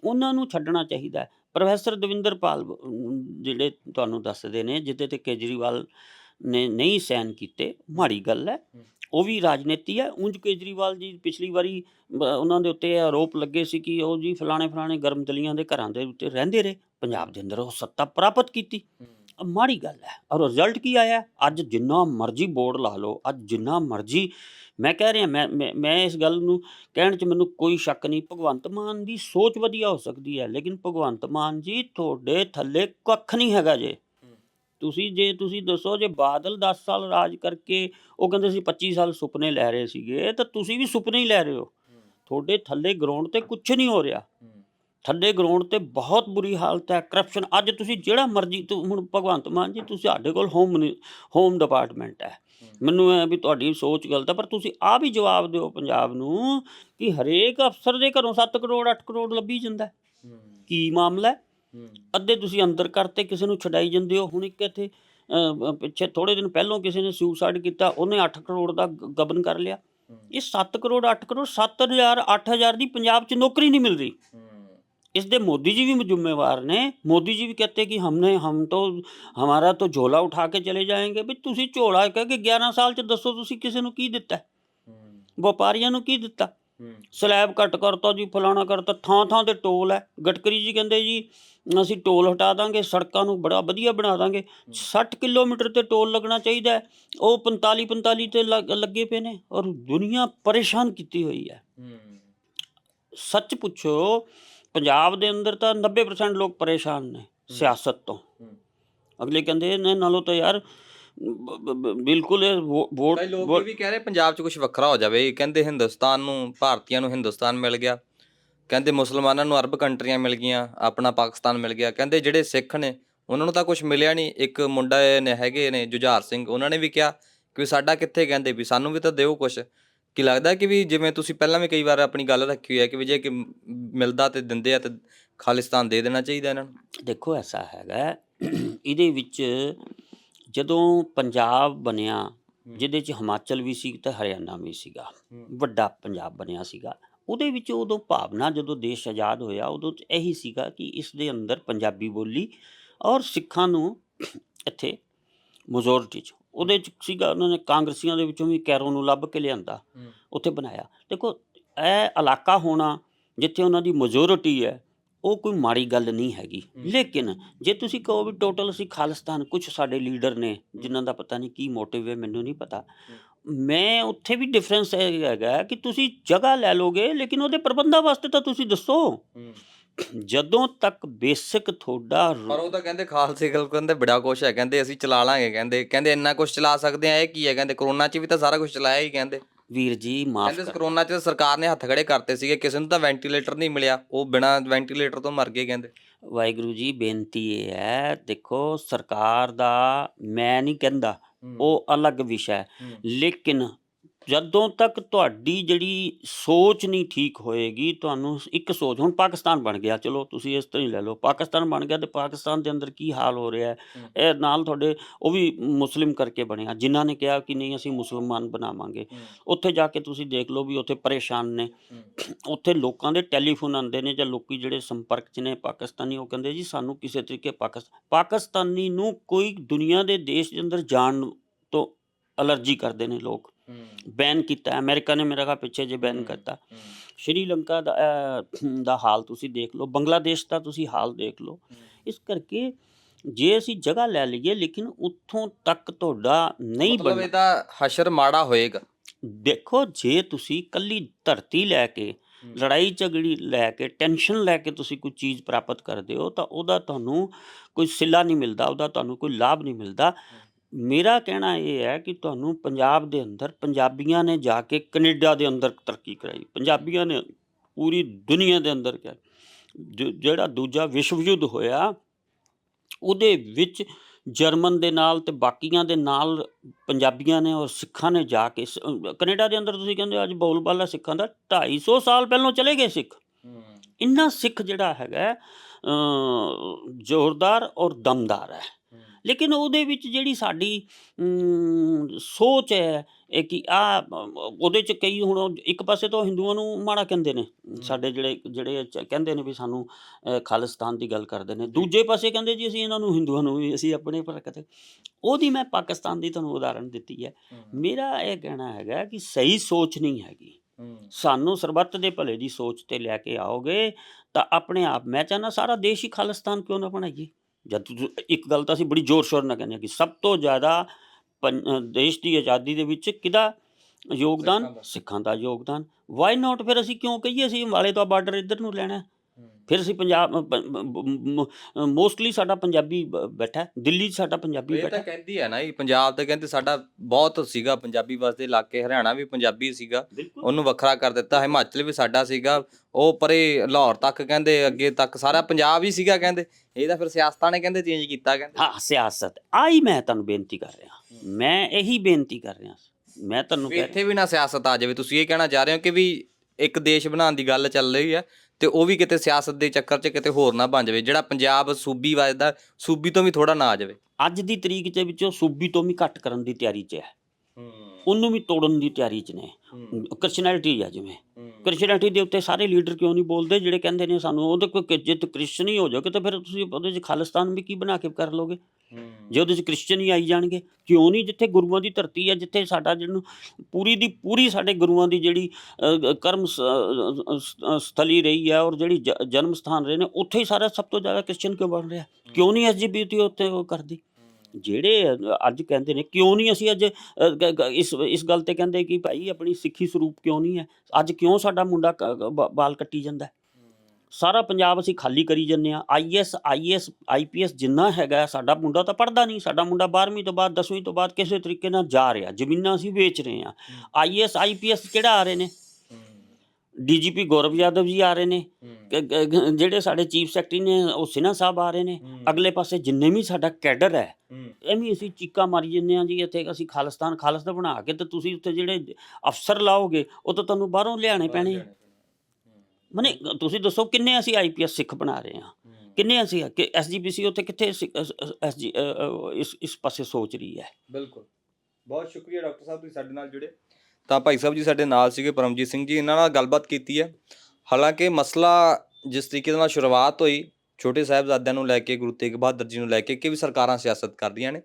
S1: ਉਹਨਾਂ ਨੂੰ ਛੱਡਣਾ ਚਾਹੀਦਾ ਹੈ ਪ੍ਰੋਫੈਸਰ ਦਵਿੰਦਰਪਾਲ ਅਮ, ਜਿਹੜੇ ਤੁਹਾਨੂੰ ਦੱਸਦੇ ਨੇ ਜਿੱਤੇ ਤੇ ਕੇਜਰੀਵਾਲ ਨੇ ਨਹੀਂ ਸਹਿਨ ਕੀਤੇ ਮਾੜੀ ਗੱਲ ਹੂੰ। ਉਹ ਵੀ ਰਾਜਨੀਤੀ ਹੈ। ਉਂਝ ਕੇਜਰੀਵਾਲ ਜੀ ਪਿਛਲੀ ਵਾਰੀ ਉਹਨਾਂ ਦੇ ਉੱਤੇ ਇਹ ਆਰੋਪ ਲੱਗੇ ਸੀ ਕਿ ਉਹ ਜੀ ਫਲਾਣੇ ਫਲਾਣੇ ਗਰਮ ਦਲੀਆਂ ਦੇ ਘਰਾਂ ਦੇ ਉੱਤੇ ਰਹਿੰਦੇ ਰਹੇ। ਪੰਜਾਬ ਦੇ ਅੰਦਰ ਉਹ ਸੱਤਾ ਪ੍ਰਾਪਤ ਕੀਤੀ। ਮਾੜੀ ਗੱਲ ਹੈ ਔਰ ਰਿਜ਼ਲਟ ਕੀ ਆਇਆ? ਅੱਜ ਜਿੰਨਾ ਮਰਜ਼ੀ ਬੋਰਡ ਲਾ ਲਓ ਅੱਜ ਜਿੰਨਾ ਮਰਜ਼ੀ ਮੈਂ ਕਹਿ ਰਿਹਾ ਮੈਂ ਮੈਂ- ਮੈਂ ਇਸ ਗੱਲ ਨੂੰ ਕਹਿਣ 'ਚ ਮੈਨੂੰ ਕੋਈ ਸ਼ੱਕ ਨਹੀਂ। ਭਗਵੰਤ ਮਾਨ ਦੀ ਸੋਚ ਵਧੀਆ ਹੋ ਸਕਦੀ ਹੈ ਲੇਕਿਨ ਭਗਵੰਤ ਮਾਨ ਜੀ ਤੁਹਾਡੇ ਥੱਲੇ ਕੱਖ ਨਹੀਂ ਹੈਗਾ ਜੇ। ਤੁਸੀਂ ਜੇ ਤੁਸੀਂ ਦੱਸੋ ਜੇ ਬਾਦਲ 10 ਸਾਲ ਰਾਜ ਕਰਕੇ ਉਹ ਕਹਿੰਦੇ ਸੀ 25 ਸਾਲ ਸੁਪਨੇ ਲੈ ਰਹੇ ਸੀਗੇ ਤਾਂ ਤੁਸੀਂ ਵੀ ਸੁਪਨੇ ਹੀ ਲੈ ਰਹੇ ਹੋ। ਤੁਹਾਡੇ ਥੱਲੇ ਗਰਾਊਂਡ ਤੇ ਕੁਝ ਨਹੀਂ ਹੋ ਰਿਹਾ। ਥੱਲੇ ਗਰਾਊਂਡ ਤੇ ਬਹੁਤ ਬੁਰੀ ਹਾਲਤ ਹੈ ਕਰਪਸ਼ਨ ਅੱਜ ਤੁਸੀਂ ਜਿਹੜਾ ਮਰਜ਼ੀ ਤੂੰ ਹੁਣ ਭਗਵੰਤ ਮਾਨ ਜੀ ਤੁਸੀਂ ਸਾਡੇ ਕੋਲ ਹੋਮ ਹੋਮ ਡਿਪਾਰਟਮੈਂਟ ਹੈ। ਮੈਨੂੰ ਇਹ ਵੀ ਤੁਹਾਡੀ ਸੋਚ ਗਲਤ ਹੈ ਪਰ ਤੁਸੀਂ ਆ ਵੀ ਜਵਾਬ ਦਿਓ ਪੰਜਾਬ ਨੂੰ ਕਿ ਹਰੇਕ ਅਫਸਰ ਦੇ ਘਰੋਂ 7 ਕਰੋੜ 8 ਕਰੋੜ ਲੱਭੀ ਜਾਂਦਾ। ਕੀ ਮਾਮਲਾ ਹੈ? ਅੱਧੇ ਤੁਸੀਂ ਅੰਦਰ ਕਰਤੇ ਕਿਸੇ ਨੂੰ ਛਡਾਈ ਜਾਂਦੇ ਹੋ ਹੁਣ ਇੱਕ ਇੱਥੇ ਅਹ, ਪਿੱਛੇ ਥੋੜੇ ਦਿਨ ਪਹਿਲਾਂ ਕਿਸੇ ਨੇ ਸੁਸਾਈਡ ਕੀਤਾ ਉਹਨੇ 8 ਕਰੋੜ ਦਾ ਗ- ਗਬਨ ਕਰ ਲਿਆ ਇਹ 7 ਕਰੋੜ 8 ਕਰੋੜ 7000 8000 ਦੀ ਪੰਜਾਬ 'ਚ ਨੌਕਰੀ ਨਹੀਂ ਮਿਲ ਰਹੀ इस दे मोदी जी भी जिम्मेवार ने मोदी जी भी कहते कि हमने हम तो हमारा तो झोला उठा के चले जाएंगे ਵੀ ਤੁਸੀਂ ਝੋਲਾ ਕਹਿ ਕੇ 11 ਸਾਲ ਚ ਦੱਸੋ ਤੁਸੀਂ ਕਿਸੇ ਨੂੰ ਕੀ ਦਿੱਤਾ ਹੈ? ਵਪਾਰੀਆਂ ਨੂੰ ਕੀ ਦਿੱਤਾ ਸਲੈਬ ਘੱਟ ਕਰਤਾ ਜੀ ਫਲਾਣਾ ਕਰਤਾ ਥਾਂ ਥਾਂ ਤੇ ਟੋਲ ਹੈ। ਗਟਕਰੀ ਜੀ ਕਹਿੰਦੇ ਜੀ ਅਸੀਂ ਟੋਲ ਹਟਾ ਦਾਂਗੇ ਸੜਕਾਂ ਨੂੰ ਬੜਾ ਵਧੀਆ ਬਣਾ ਦਾਂਗੇ। 60 ਕਿਲੋਮੀਟਰ ਤੇ ਟੋਲ ਲੱਗਣਾ ਚਾਹੀਦਾ ਹੈ। ਉਹ 45 45 ਤੇ ਲੱਗ- ਪਏ ਨੇ ਔਰ ਦੁਨੀਆ ਪਰੇਸ਼ਾਨ ਕੀਤੀ ਹੋਈ ਹੈ। ਸੱਚ ਪੁੱਛੋ ਪੰਜਾਬ ਦੇ ਅੰਦਰ ਤਾਂ 90% ਲੋਕ ਪਰੇਸ਼ਾਨ ਨੇ ਸਿਆਸਤ ਤੋਂ। ਅਗਲੇ ਕਹਿੰਦੇ ਨੇ ਨਾਲੋਂ ਤਾਂ ਯਾਰ ਬਿਲਕੁਲ ਇਹ ਵੋ- ਵੋਟ
S2: ਕਈ ਲੋਕ
S1: ਵੋਟ-
S2: ਵੀ ਕਹਿ ਰਹੇ ਪੰਜਾਬ 'ਚ ਕੁਝ ਵੱਖਰਾ ਹੋ ਜਾਵੇ। ਕਹਿੰਦੇ ਹਿੰਦੁਸਤਾਨ ਨੂੰ ਭਾਰਤੀਆਂ ਨੂੰ ਹਿੰਦੁਸਤਾਨ ਮਿਲ ਗਿਆ। ਕਹਿੰਦੇ ਮੁਸਲਮਾਨਾਂ ਨੂੰ ਅਰਬ ਕੰਟਰੀਆਂ ਮਿਲ ਗਈਆਂ ਆਪਣਾ ਪਾਕਿਸਤਾਨ ਮਿਲ ਗਿਆ। ਕਹਿੰਦੇ ਜਿਹੜੇ ਸਿੱਖ ਨੇ ਉਹਨਾਂ ਨੂੰ ਤਾਂ ਕੁਝ ਮਿਲਿਆ ਨਹੀਂ। ਇੱਕ ਮੁੰਡਾ ਇਹ ਨੇ ਹੈਗੇ ਨੇ ਜੁਝਾਰ ਸਿੰਘ ਉਹਨਾਂ ਨੇ ਵੀ ਕਿਹਾ ਕਿ ਵੀ ਸਾਡਾ ਕਿੱਥੇ ਕਹਿੰਦੇ ਵੀ ਸਾਨੂੰ ਵੀ ਤਾਂ ਦਿਓ ਕੁਝ ਕੀ ਲੱਗਦਾ ਕਿ ਵੀ ਜਿਵੇਂ ਤੁਸੀਂ ਪਹਿਲਾਂ ਵੀ ਕਈ ਵਾਰ ਆਪਣੀ ਗੱਲ ਰੱਖੀ ਹੋਈ ਹੈ ਕਿ ਵੀ ਜੇ ਕਿ ਮ- ਮਿਲਦਾ ਤੇ ਦਿੰਦੇ ਆ ਤੇ ਖਾਲਿਸਤਾਨ ਦੇ ਦੇਣਾ ਚਾਹੀਦਾ ਇਹਨਾਂ ਨੂੰ?
S1: ਦੇਖੋ ਐਸਾ ਹੈਗਾ ਇਹਦੇ ਵਿੱਚ ਜਦੋਂ ਪੰਜਾਬ ਬਣਿਆ ਜਿਹਦੇ ਚ ਹਿਮਾਚਲ ਵੀ ਸੀ ਤੇ ਹਰਿਆਣਾ ਵੀ ਸੀਗਾ ਵੱਡਾ ਪੰਜਾਬ ਬਣਿਆ ਸੀਗਾ ਉਹਦੇ ਵਿੱਚ ਉਦੋਂ ਭਾਵਨਾ ਜਦੋਂ ਦੇਸ਼ ਆਜ਼ਾਦ ਹੋਇਆ ਉਦੋਂ 'ਚ ਇਹੀ ਸੀਗਾ ਕਿ ਇਸ ਦੇ ਅੰਦਰ ਪੰਜਾਬੀ ਬੋਲੀ ਔਰ ਸਿੱਖਾਂ ਨੂੰ ਇੱਥੇ ਮੈਜੋਰਟੀ ਚ ਉਹਦੇ ਚ ਸੀਗਾ ਉਹਨਾਂ ਨੇ ਕਾਂਗਰਸੀਆਂ ਦੇ ਵਿੱਚੋਂ ਵੀ ਕੈਰੋ ਨੂੰ ਲੱਭ ਕੇ ਲਿਆਂਦਾ ਉੱਥੇ ਬਣਾਇਆ। ਦੇਖੋ ਇਹ ਇਲਾਕਾ ਹੋਣਾ ਜਿੱਥੇ ਉਹਨਾਂ ਦੀ ਮੈਜੋਰਿਟੀ ਹੈ ਉਹ ਕੋਈ ਮਾੜੀ ਗੱਲ ਨਹੀਂ ਹੈਗੀ। ਲੇਕਿਨ ਜੇ ਤੁਸੀਂ ਕਹੋ ਵੀ ਟੋਟਲ ਅਸੀਂ ਖਾਲਿਸਤਾਨ ਕੁਝ ਸਾਡੇ ਲੀਡਰ ਨੇ ਜਿਨ੍ਹਾਂ ਦਾ ਪਤਾ ਨਹੀਂ ਕੀ ਮੋਟਿਵ ਹੈ ਮੈਨੂੰ ਨਹੀਂ ਪਤਾ। ਮੈਂ ਉੱਥੇ ਵੀ ਡਿਫਰੈਂਸ ਹੈਗਾ ਕਿ ਤੁਸੀਂ ਜਗ੍ਹਾ ਲੈ ਲੋਗੇ ਲੇਕਿਨ ਉਹਦੇ ਪ੍ਰਬੰਧਾਂ ਵਾਸਤੇ ਤਾਂ ਤੁਸੀਂ ਦੱਸੋ। ਜਦੋਂ ਤੱਕ ਬੇਸਿਕ ਰ-
S2: ਪਰ ਉਹ ਤਾਂ ਕਹਿੰਦੇ ਖਾਲਸੇ ਗੱਲ ਕਹਿੰਦੇ ਬੜਾ ਕੁਛ ਹੈ ਕਹਿੰਦੇ ਅਸੀਂ ਚਲਾ ਲਾਂਗੇ ਕਹਿੰਦੇ ਕਹਿੰਦੇ ਇੰਨਾ ਕੁਛ ਚਲਾ ਸਕਦੇ ਆ ਇਹ ਕੀ ਹੈ? ਕਹਿੰਦੇ ਕਰੋਨਾ 'ਚ ਵੀ ਤਾਂ ਸਾਰਾ ਕੁਝ ਚਲਾਇਆ ਹੀ ਕਹਿੰਦੇ।
S1: ਵੀਰ ਜੀ ਮਾਫ
S2: ਕਹਿੰਦੇ ਇਸ ਕਰੋਨਾ 'ਚ ਸਰਕਾਰ ਨੇ ਹੱਥ ਖੜੇ ਕਰਤੇ ਸੀਗੇ ਕਿਸੇ ਨੂੰ ਤਾਂ ਵੈਂਟੀਲੇਟਰ ਨਹੀਂ ਮਿਲਿਆ ਉਹ ਬਿਨਾਂ ਵੈਂਟੀਲੇਟਰ ਤੋਂ ਮਰ ਗਏ ਕਹਿੰਦੇ।
S1: ਵਾਹਿਗੁਰੂ ਜੀ ਬੇਨਤੀ ਇਹ ਹੈ ਦੇਖੋ ਸਰਕਾਰ ਦਾ ਮੈਂ ਨਹੀਂ ਕਹਿੰਦਾ ਉਹ ਅਲੱਗ ਵਿਸ਼ਾ ਹੈ। ਲੇਕਿਨ ਜਦੋਂ ਤੱਕ ਤੁਹਾਡੀ ਜਿਹੜੀ ਸੋਚ ਨਹੀਂ ਠੀਕ ਹੋਏਗੀ ਤੁਹਾਨੂੰ ਇੱਕ ਸੋਚ ਹੁਣ ਪਾਕਿਸਤਾਨ ਬਣ ਗਿਆ ਚਲੋ ਤੁਸੀਂ ਇਸ ਤਰ੍ਹਾਂ ਹੀ ਲੈ ਲਓ ਪਾਕਿਸਤਾਨ ਬਣ ਗਿਆ ਤੇ ਪਾਕਿਸਤਾਨ ਦੇ ਅੰਦਰ ਕੀ ਹਾਲ ਹੋ ਰਿਹਾ ਹੈ। ਇਹ ਨਾਲ ਤੁਹਾਡੇ ਉਹ ਵੀ ਮੁਸਲਿਮ ਕਰਕੇ ਬਣਿਆ ਜਿਨ੍ਹਾਂ ਨੇ ਕਿਹਾ ਕਿ ਨਹੀਂ ਅਸੀਂ ਮੁਸਲਮਾਨ ਬਣਾਵਾਂਗੇ। ਉੱਥੇ ਜਾ ਕੇ ਤੁਸੀਂ ਦੇਖ ਲਓ ਵੀ ਉੱਥੇ ਪਰੇਸ਼ਾਨ ਨੇ। ਉੱਥੇ ਲੋਕਾਂ ਦੇ ਟੈਲੀਫੋਨ ਆਉਂਦੇ ਨੇ ਜਾਂ ਲੋਕੀ ਜਿਹੜੇ ਸੰਪਰਕ 'ਚ ਨੇ ਪਾਕਿਸਤਾਨੀ ਉਹ ਕਹਿੰਦੇ ਜੀ ਸਾਨੂੰ ਕਿਸੇ ਤਰੀਕੇ ਪਾਕਿਸਤਾਨੀ ਨੂੰ ਕੋਈ ਦੁਨੀਆ ਦੇ ਦੇਸ਼ ਦੇ ਅੰਦਰ ਜਾਣ ਤੋਂ ਅਲਰਜੀ ਕਰਦੇ ਨੇ ਲੋਕ। ਬੈਨ ਕੀਤਾ ਅਮਰੀਕਾ ਨੇ ਮੇਰਾ ਖਿਆਲ ਪਿੱਛੇ ਜੇ ਬੈਨ। ਕਰਤਾ। ਸ਼੍ਰੀਲੰਕਾ ਦਾ ਦਾ ਹਾਲ ਤੁਸੀਂ ਦੇਖ ਲਓ ਬੰਗਲਾਦੇਸ਼ ਦਾ ਤੁਸੀਂ ਹਾਲ ਦੇਖ ਲਓ। ਇਸ ਕਰਕੇ ਜੇ ਅਸੀਂ ਜਗ੍ਹਾ ਲੈ ਲਈਏ ਲੇਕਿਨ ਉੱਥੋਂ ਤੱਕ ਤੁਹਾਡਾ ਨਹੀਂ
S2: ਮਤਲਬ
S1: ਬਣਨਾ
S2: ਇਹਦਾ ਹਸ਼ਰ ਮਾੜਾ ਹੋਏਗਾ।
S1: ਦੇਖੋ ਜੇ ਤੁਸੀਂ ਕੱਲੀ ਧਰਤੀ ਲੈ ਕੇ ਲੜਾਈ ਝਗੜੀ ਲੈ ਕੇ ਟੈਨਸ਼ਨ ਲੈ ਕੇ ਤੁਸੀਂ ਕੋਈ ਚੀਜ਼ ਪ੍ਰਾਪਤ ਕਰਦੇ ਹੋ ਤਾਂ ਉਹਦਾ ਤੁਹਾਨੂੰ ਕੋਈ ਸਿੱਲਾ ਨਹੀਂ ਮਿਲਦਾ ਉਹਦਾ ਤੁਹਾਨੂੰ ਕੋਈ ਲਾਭ ਨਹੀਂ ਮਿਲਦਾ। ਮੇਰਾ ਕਹਿਣਾ ਇਹ ਹੈ ਕਿ ਤੁਹਾਨੂੰ ਪੰਜਾਬ ਦੇ ਅੰਦਰ ਪੰਜਾਬੀਆਂ ਨੇ ਜਾ ਕੇ ਕੈਨੇਡਾ ਦੇ ਅੰਦਰ ਤਰੱਕੀ ਕਰਾਈ। ਪੰਜਾਬੀਆਂ ਨੇ ਪੂਰੀ ਦੁਨੀਆ ਦੇ ਅੰਦਰ ਕਿਹਾ। ਜਿਹੜਾ ਦੂਜਾ ਵਿਸ਼ਵ ਯੁੱਧ ਹੋਇਆ ਉਹਦੇ ਵਿੱਚ ਜਰਮਨ ਦੇ ਨਾਲ ਤੇ ਬਾਕੀਆਂ ਦੇ ਨਾਲ ਪੰਜਾਬੀਆਂ ਨੇ ਔਰ ਸਿੱਖਾਂ ਨੇ ਜਾ ਕੇ ਕੈਨੇਡਾ ਦੇ ਅੰਦਰ ਤੁਸੀਂ ਕਹਿੰਦੇ ਅੱਜ ਬੋਲਬਾਲਾ ਸਿੱਖਾਂ ਦਾ 250 ਸਾਲ ਪਹਿਲਾਂ ਚਲੇ ਗਏ ਸਿੱਖ। ਇੰਨਾ ਸਿੱਖ ਜਿਹੜਾ ਹੈਗਾ ਜ਼ੋਰਦਾਰ ਔਰ ਦਮਦਾਰ ਹੈ। ਲੇਕਿਨ ਉਹਦੇ ਵਿੱਚ ਜਿਹੜੀ ਸਾਡੀ ਸੋਚ ਹੈ ਇਹ ਕਿ ਆ ਉਹਦੇ ਚ ਕਈ ਹੁਣ ਇੱਕ ਪਾਸੇ ਤੋਂ ਹਿੰਦੂਆਂ ਨੂੰ ਮਾੜਾ ਕਹਿੰਦੇ ਨੇ ਸਾਡੇ ਜਿਹੜੇ ਜਿਹੜੇ ਕਹਿੰਦੇ ਨੇ ਵੀ ਸਾਨੂੰ ਖਾਲਿਸਤਾਨ ਦੀ ਗੱਲ ਕਰਦੇ ਨੇ। ਦੂਜੇ ਪਾਸੇ ਕਹਿੰਦੇ ਜੀ ਅਸੀਂ ਇਹਨਾਂ ਨੂੰ ਹਿੰਦੂਆਂ ਨੂੰ ਵੀ ਅਸੀਂ ਆਪਣੇ ਪਰ ਰੱਖਦੇ ਉਹਦੀ ਮੈਂ ਪਾਕਿਸਤਾਨ ਦੀ ਤੁਹਾਨੂੰ ਉਦਾਹਰਣ ਦਿੱਤੀ ਹੈ। ਮੇਰਾ ਇਹ ਕਹਿਣਾ ਹੈਗਾ ਕਿ ਸਹੀ ਸੋਚ ਨਹੀਂ ਹੈਗੀ। ਸਾਨੂੰ ਸਰਬੱਤ ਦੇ ਭਲੇ ਦੀ ਸੋਚ ਤੇ ਲੈ ਕੇ ਆਓਗੇ ਤਾਂ ਆਪਣੇ ਆਪ ਮੈਂ ਚਾਹਨਾ ਸਾਰਾ ਦੇਸ਼ ਹੀ ਖਾਲਿਸਤਾਨ ਕਿਉਂ ਨਾ ਬਣਾਈਏ? ਜਦ ਇੱਕ ਗੱਲ ਤਾਂ ਅਸੀਂ ਬੜੀ ਜ਼ੋਰ ਸ਼ੋਰ ਨਾਲ ਕਹਿੰਦੇ ਹਾਂ ਕਿ ਸਭ ਤੋਂ ਜ਼ਿਆਦਾ ਦੇਸ਼ ਦੀ ਆਜ਼ਾਦੀ ਦੇ ਵਿੱਚ ਕਿਹਦਾ ਯੋਗਦਾਨ
S2: ਸਿੱਖਾਂ ਦਾ।
S1: ਯੋਗਦਾਨ ਵਾਈ ਨਾਟ ਫਿਰ ਅਸੀਂ ਕਿਉਂ ਕਹੀਏ ਅਸੀਂ ਵਾਲੇ ਤੋਂ ਬਾਰਡਰ ਇੱਧਰ ਨੂੰ ਲੈਣਾ? ਫਿਰ ਅਸੀਂ ਪੰਜਾਬ ਮੋਸਟਲੀ ਸਾਡਾ ਪੰਜਾਬੀ ਬੈਠਾ। ਦਿੱਲੀ ਸਾਡਾ ਪੰਜਾਬੀ
S2: ਇਹ
S1: ਬੈਠਾ।
S2: ਤਾਂ ਕਹਿੰਦੀ ਹੈ ਨਾ ਜੀ ਪੰਜਾਬ ਤਾਂ ਕਹਿੰਦੇ ਸਾਡਾ ਬਹੁਤ ਸੀਗਾ ਪੰਜਾਬੀ ਵਸਦੇ ਇਲਾਕੇ ਹਰਿਆਣਾ ਵੀ ਪੰਜਾਬੀ ਸੀਗਾ। ਉਹਨੂੰ ਵੱਖਰਾ ਕਰ ਦਿੱਤਾ ਹਿਮਾਚਲ ਵੀ ਸਾਡਾ ਸੀਗਾ। ਉਹ ਪਰੇ ਲਾਹੌਰ ਤੱਕ ਕਹਿੰਦੇ ਅੱਗੇ ਤੱਕ ਸਾਰਾ ਪੰਜਾਬ ਹੀ ਸੀਗਾ ਕਹਿੰਦੇ। ਇਹ ਤਾਂ ਫਿਰ ਸਿਆਸਤਾਂ ਨੇ ਕਹਿੰਦੇ ਚੇਂਜ ਕੀਤਾ ਕਹਿੰਦੇ।
S1: ਹਾਂ ਸਿਆਸਤ। ਆਈ ਮੈਂ ਤੁਹਾਨੂੰ ਬੇਨਤੀ ਕਰ ਰਿਹਾ। ਮੈਂ ਇਹੀ ਬੇਨਤੀ ਕਰ ਰਿਹਾ ਮੈਂ ਤੁਹਾਨੂੰ
S2: ਇੱਥੇ ਵੀ ਨਾ ਸਿਆਸਤ ਆ ਜਾਵੇ। ਤੁਸੀਂ ਇਹ ਕਹਿਣਾ ਚਾਹ ਰਹੇ ਹੋ ਕਿ ਵੀ ਇੱਕ ਦੇਸ਼ ਬਣਾਉਣ ਦੀ ਗੱਲ ਚੱਲ ਰਹੀ ਹੈ ਤੇ ਉਹ ਵੀ ਕਿਤੇ ਸਿਆਸਤ ਦੇ ਚੱਕਰ 'ਚ ਕਿਤੇ ਹੋਰ ਨਾ ਬਣ ਜਾਵੇ ਜਿਹੜਾ ਪੰਜਾਬ ਸੂਬੀ ਵੱਜਦਾ ਸੂਬੀ ਤੋਂ ਵੀ ਥੋੜਾ ਨਾ ਆ ਜਾਵੇ।
S1: ਅੱਜ ਦੀ ਤਰੀਕ 'ਚ ਵਿੱਚੋਂ ਸੂਬੀ ਤੋਂ ਵੀ ਘੱਟ ਕਰਨ ਦੀ ਤਿਆਰੀ 'ਚ ਹੈ। ਉਹਨੂੰ ਵੀ ਤੋੜਨ ਦੀ ਤਿਆਰੀ 'ਚ ਨੇ। ਕ੍ਰਿਸਚੀਅਨਿਟੀ ਆ ਜਿਵੇਂ। ਕ੍ਰਿਸਚੀਅਨਿਟੀ ਦੇ ਉੱਤੇ ਸਾਰੇ ਲੀਡਰ ਕਿਉਂ ਨਹੀਂ ਬੋਲਦੇ? ਜਿਹੜੇ ਕਹਿੰਦੇ ਨੇ ਸਾਨੂੰ ਉਹਦੇ ਕੋਈ ਜੇ ਤੂੰ ਕ੍ਰਿਸਚਨ ਹੀ ਹੋ ਜਾਓਗੇ ਤਾਂ ਫਿਰ ਤੁਸੀਂ ਉਹਦੇ 'ਚ ਖਾਲਿਸਤਾਨ ਵੀ ਕੀ ਬਣਾ ਕੇ ਕਰ ਲੋਗੇ? ਜੇ ਉਹਦੇ 'ਚ ਕ੍ਰਿਸਚਨ ਹੀ ਆਈ ਜਾਣਗੇ ਕਿਉਂ ਨਹੀਂ? ਜਿੱਥੇ ਗੁਰੂਆਂ ਦੀ ਧਰਤੀ ਹੈ ਜਿੱਥੇ ਸਾਡਾ ਜਿਹਨੂੰ ਪੂਰੀ ਦੀ ਪੂਰੀ ਸਾਡੇ ਗੁਰੂਆਂ ਦੀ ਜਿਹੜੀ ਕਰਮ ਸਥਲੀ ਰਹੀ ਹੈ ਔਰ ਜਿਹੜੀ ਜ- ਜਨਮ ਸਥਾਨ ਰਹੇ ਨੇ ਉੱਥੇ ਹੀ ਸਾਰਾ ਸਭ ਤੋਂ ਜ਼ਿਆਦਾ ਕ੍ਰਿਸਚਨ ਕਿਉਂ ਬਣ ਰਿਹਾ? ਕਿਉਂ ਨਹੀਂ ਐਸਜੀਬੀਟੀ ਉੱਤੇ ਉਹ ਕਰਦੀ? ਜਿਹੜੇ ਅੱਜ ਕਹਿੰਦੇ ਨੇ ਕਿਉਂ ਨਹੀਂ ਅਸੀਂ ਅੱਜ ਇਸ ਇਸ ਗੱਲ ਤੇ ਕਹਿੰਦੇ ਕਿ ਭਾਈ ਆਪਣੀ ਸਿੱਖੀ ਸਰੂਪ ਕਿਉਂ ਨਹੀਂ ਹੈ? ਅੱਜ ਕਿਉਂ ਸਾਡਾ ਮੁੰਡਾ ਬਾਲ ਕੱਟੀ ਜਾਂਦਾ? ਸਾਰਾ ਪੰਜਾਬ ਅਸੀਂ ਖਾਲੀ ਕਰੀ ਜੰਨੇ ਆ ਆਈਐਸ ਆਈਐਸ ਆਈਪੀਐਸ ਜਿੰਨਾ ਹੈਗਾ ਸਾਡਾ ਮੁੰਡਾ ਤਾਂ ਪੜਦਾ ਨਹੀਂ। ਸਾਡਾ ਮੁੰਡਾ 12ਵੀਂ ਤੋਂ ਬਾਅਦ 10ਵੀਂ ਤੋਂ ਬਾਅਦ ਕਿਸੇ ਤਰੀਕੇ ਨਾਲ ਜਾ ਰਿਹਾ। ਜ਼ਮੀਨਾਂ ਅਸੀਂ ਵੇਚ ਰਹੇ ਆ ਆਈਐਸ ਆਈਪੀਐਸ ਕਿਹੜਾ ਆ ਰਹੇ ਨੇ? ਡੀਜੀਪੀ ਗੌਰਵ ਯਾਦਵ ਜੀ ਆ ਰਹੇ ਨੇ। ਜਿਹੜੇ ਸਾਡੇ ਚੀਫ ਸੈਕਟਰੀ ਨੇ ਉਹ ਸਿਨਹਾ ਸਾਹਿਬ ਆ ਰਹੇ ਨੇ। ਅਗਲੇ ਪਾਸੇ ਜਿੰਨੇ ਵੀ ਸਾਡਾ ਕੈਡਰ ਹੈ ਐਵੇਂ ਅਸੀਂ ਚੀਕਾਂ ਮਾਰੀ ਜੰਨੇ ਆ ਜੀ ਇੱਥੇ ਅਸੀਂ ਖਾਲਿਸਤਾਨ ਖਾਲਿਸਤਾਨ ਬਣਾ ਕੇ ਤੇ ਤੁਸੀਂ ਉੱਥੇ ਜਿਹੜੇ ਅਫਸਰ ਲਾਓਗੇ ਉਹ ਤਾਂ ਤੁਹਾਨੂੰ ਬਾਹਰੋਂ ਲਿਆਣੇ ਪੈਣੇ। ਆ। ਮਨੇ ਤੁਸੀਂ ਦੱਸੋ ਕਿੰਨੇ ਅਸੀਂ ਆਈਪੀਐਸ ਸਿੱਖ ਬਣਾ ਰਹੇ ਹਾਂ? ਕਿੰਨੇ ਅਸੀਂ ਕਿ ਐਸਜੀਪੀਸੀ ਉੱਥੇ ਕਿੱਥੇ ਐਸਜੀ ਇਸ ਇਸ ਪਾਸੇ ਸੋਚ ਰਹੀ ਹੈ?
S2: ਬਿਲਕੁਲ। ਬਹੁਤ ਸ਼ੁਕਰੀਆ ਡਾਕਟਰ ਸਾਹਿਬ ਤੁਸੀਂ ਸਾਡੇ ਨਾਲ ਜੁੜੇ। ਤਾਂ ਭਾਈ ਸਾਹਿਬ ਜੀ ਸਾਡੇ ਨਾਲ ਸੀਗੇ, ਪਰਮਜੀਤ ਸਿੰਘ ਜੀ, ਇਹਨਾਂ ਨਾਲ ਗੱਲਬਾਤ ਕੀਤੀ ਹੈ। ਹਾਲਾਂਕਿ ਮਸਲਾ ਜਿਸ ਤਰੀਕੇ ਦੇ ਨਾਲ ਸ਼ੁਰੂਆਤ ਹੋਈ, ਛੋਟੇ ਸਾਹਿਬਜ਼ਾਦਿਆਂ ਨੂੰ ਲੈ ਕੇ, ਗੁਰੂ ਤੇਗ ਬਹਾਦਰ ਜੀ ਨੂੰ ਲੈ ਕੇ, ਕਿ ਵੀ ਸਰਕਾਰਾਂ ਸਿਆਸਤ ਕਰਦੀਆਂ ਨੇ।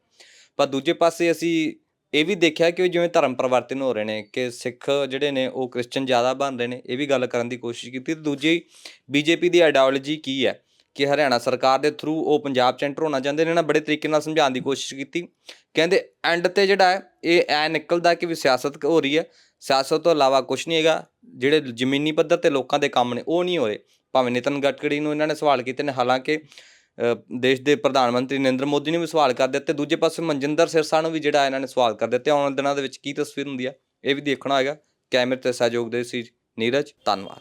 S2: ਪਰ ਦੂਜੇ ਪਾਸੇ ਅਸੀਂ ਇਹ ਵੀ ਦੇਖਿਆ ਕਿ ਜਿਵੇਂ ਧਰਮ ਪਰਿਵਰਤਨ ਹੋ ਰਹੇ ਨੇ, ਕਿ ਸਿੱਖ ਜਿਹੜੇ ਨੇ, ਉਹ ਕ੍ਰਿਸਚਨ ਜ਼ਿਆਦਾ ਬਣ ਰਹੇ ਨੇ, ਇਹ ਵੀ ਗੱਲ ਕਰਨ ਦੀ ਕੋਸ਼ਿਸ਼ ਕੀਤੀ। ਤੇ ਦੂਜੀ, ਬੀਜੇਪੀ ਦੀ ਆਈਡੀਓਲੋਜੀ ਕੀ ਹੈ? ਕਿ ਹਰਿਆਣਾ ਸਰਕਾਰ ਦੇ ਥਰੂ ਉਹ ਪੰਜਾਬ 'ਚ ਐਂਟਰ ਹੋਣਾ ਚਾਹੁੰਦੇ ਨੇ ਨਾ, ਬੜੇ ਤਰੀਕੇ ਨਾਲ ਸਮਝਾਉਣ ਦੀ ਕੋਸ਼ਿਸ਼ ਕੀਤੀ। ਕਹਿੰਦੇ ਐਂਡ ਤੇ ਜਿਹੜਾ ਹੈ, ਇਹ ਐ ਨਿਕਲਦਾ ਕਿ ਵੀ ਸਿਆਸਤ ਹੋ ਰਹੀ ਹੈ। ਸਿਆਸਤ ਤੋਂ ਇਲਾਵਾ ਕੁਝ ਨਹੀਂ ਹੈਗਾ। ਜਿਹੜੇ ਜ਼ਮੀਨੀ ਪੱਧਰ ਤੇ ਲੋਕਾਂ ਦੇ ਕੰਮ ਨੇ, ਉਹ ਨਹੀਂ ਹੋ ਰਹੇ। ਭਾਵੇਂ ਨਿਤਨ ਗਡਕਰੀ ਨੂੰ ਇਹਨਾਂ ਨੇ ਸਵਾਲ ਕੀਤੇ ਨੇ, ਹਾਲਾਂਕਿ ਦੇਸ਼ ਦੇ ਪ੍ਰਧਾਨ ਮੰਤਰੀ ਨਰਿੰਦਰ ਮੋਦੀ ਨੇ ਵੀ ਸਵਾਲ ਕਰ ਦਿੱਤੇ। ਦੂਜੇ ਪਾਸੇ ਮਨਜਿੰਦਰ ਸਿਰਸਾ ਨੂੰ ਵੀ ਜਿਹੜਾ ਇਹਨਾਂ ਨੇ ਸਵਾਲ ਕਰ ਦਿੱਤੇ। ਆਉਣ ਵਾਲੇ ਦਿਨਾਂ ਦੇ ਵਿੱਚ ਕੀ ਤਸਵੀਰ ਹੁੰਦੀ ਹੈ ਇਹ ਵੀ ਦੇਖਣਾ ਹੋਏਗਾ। ਕੈਮਰੇ ਤੇ ਸਹਿਯੋਗ ਦੇ ਸੀ ਨੀਰਜ, ਧੰਨਵਾਦ।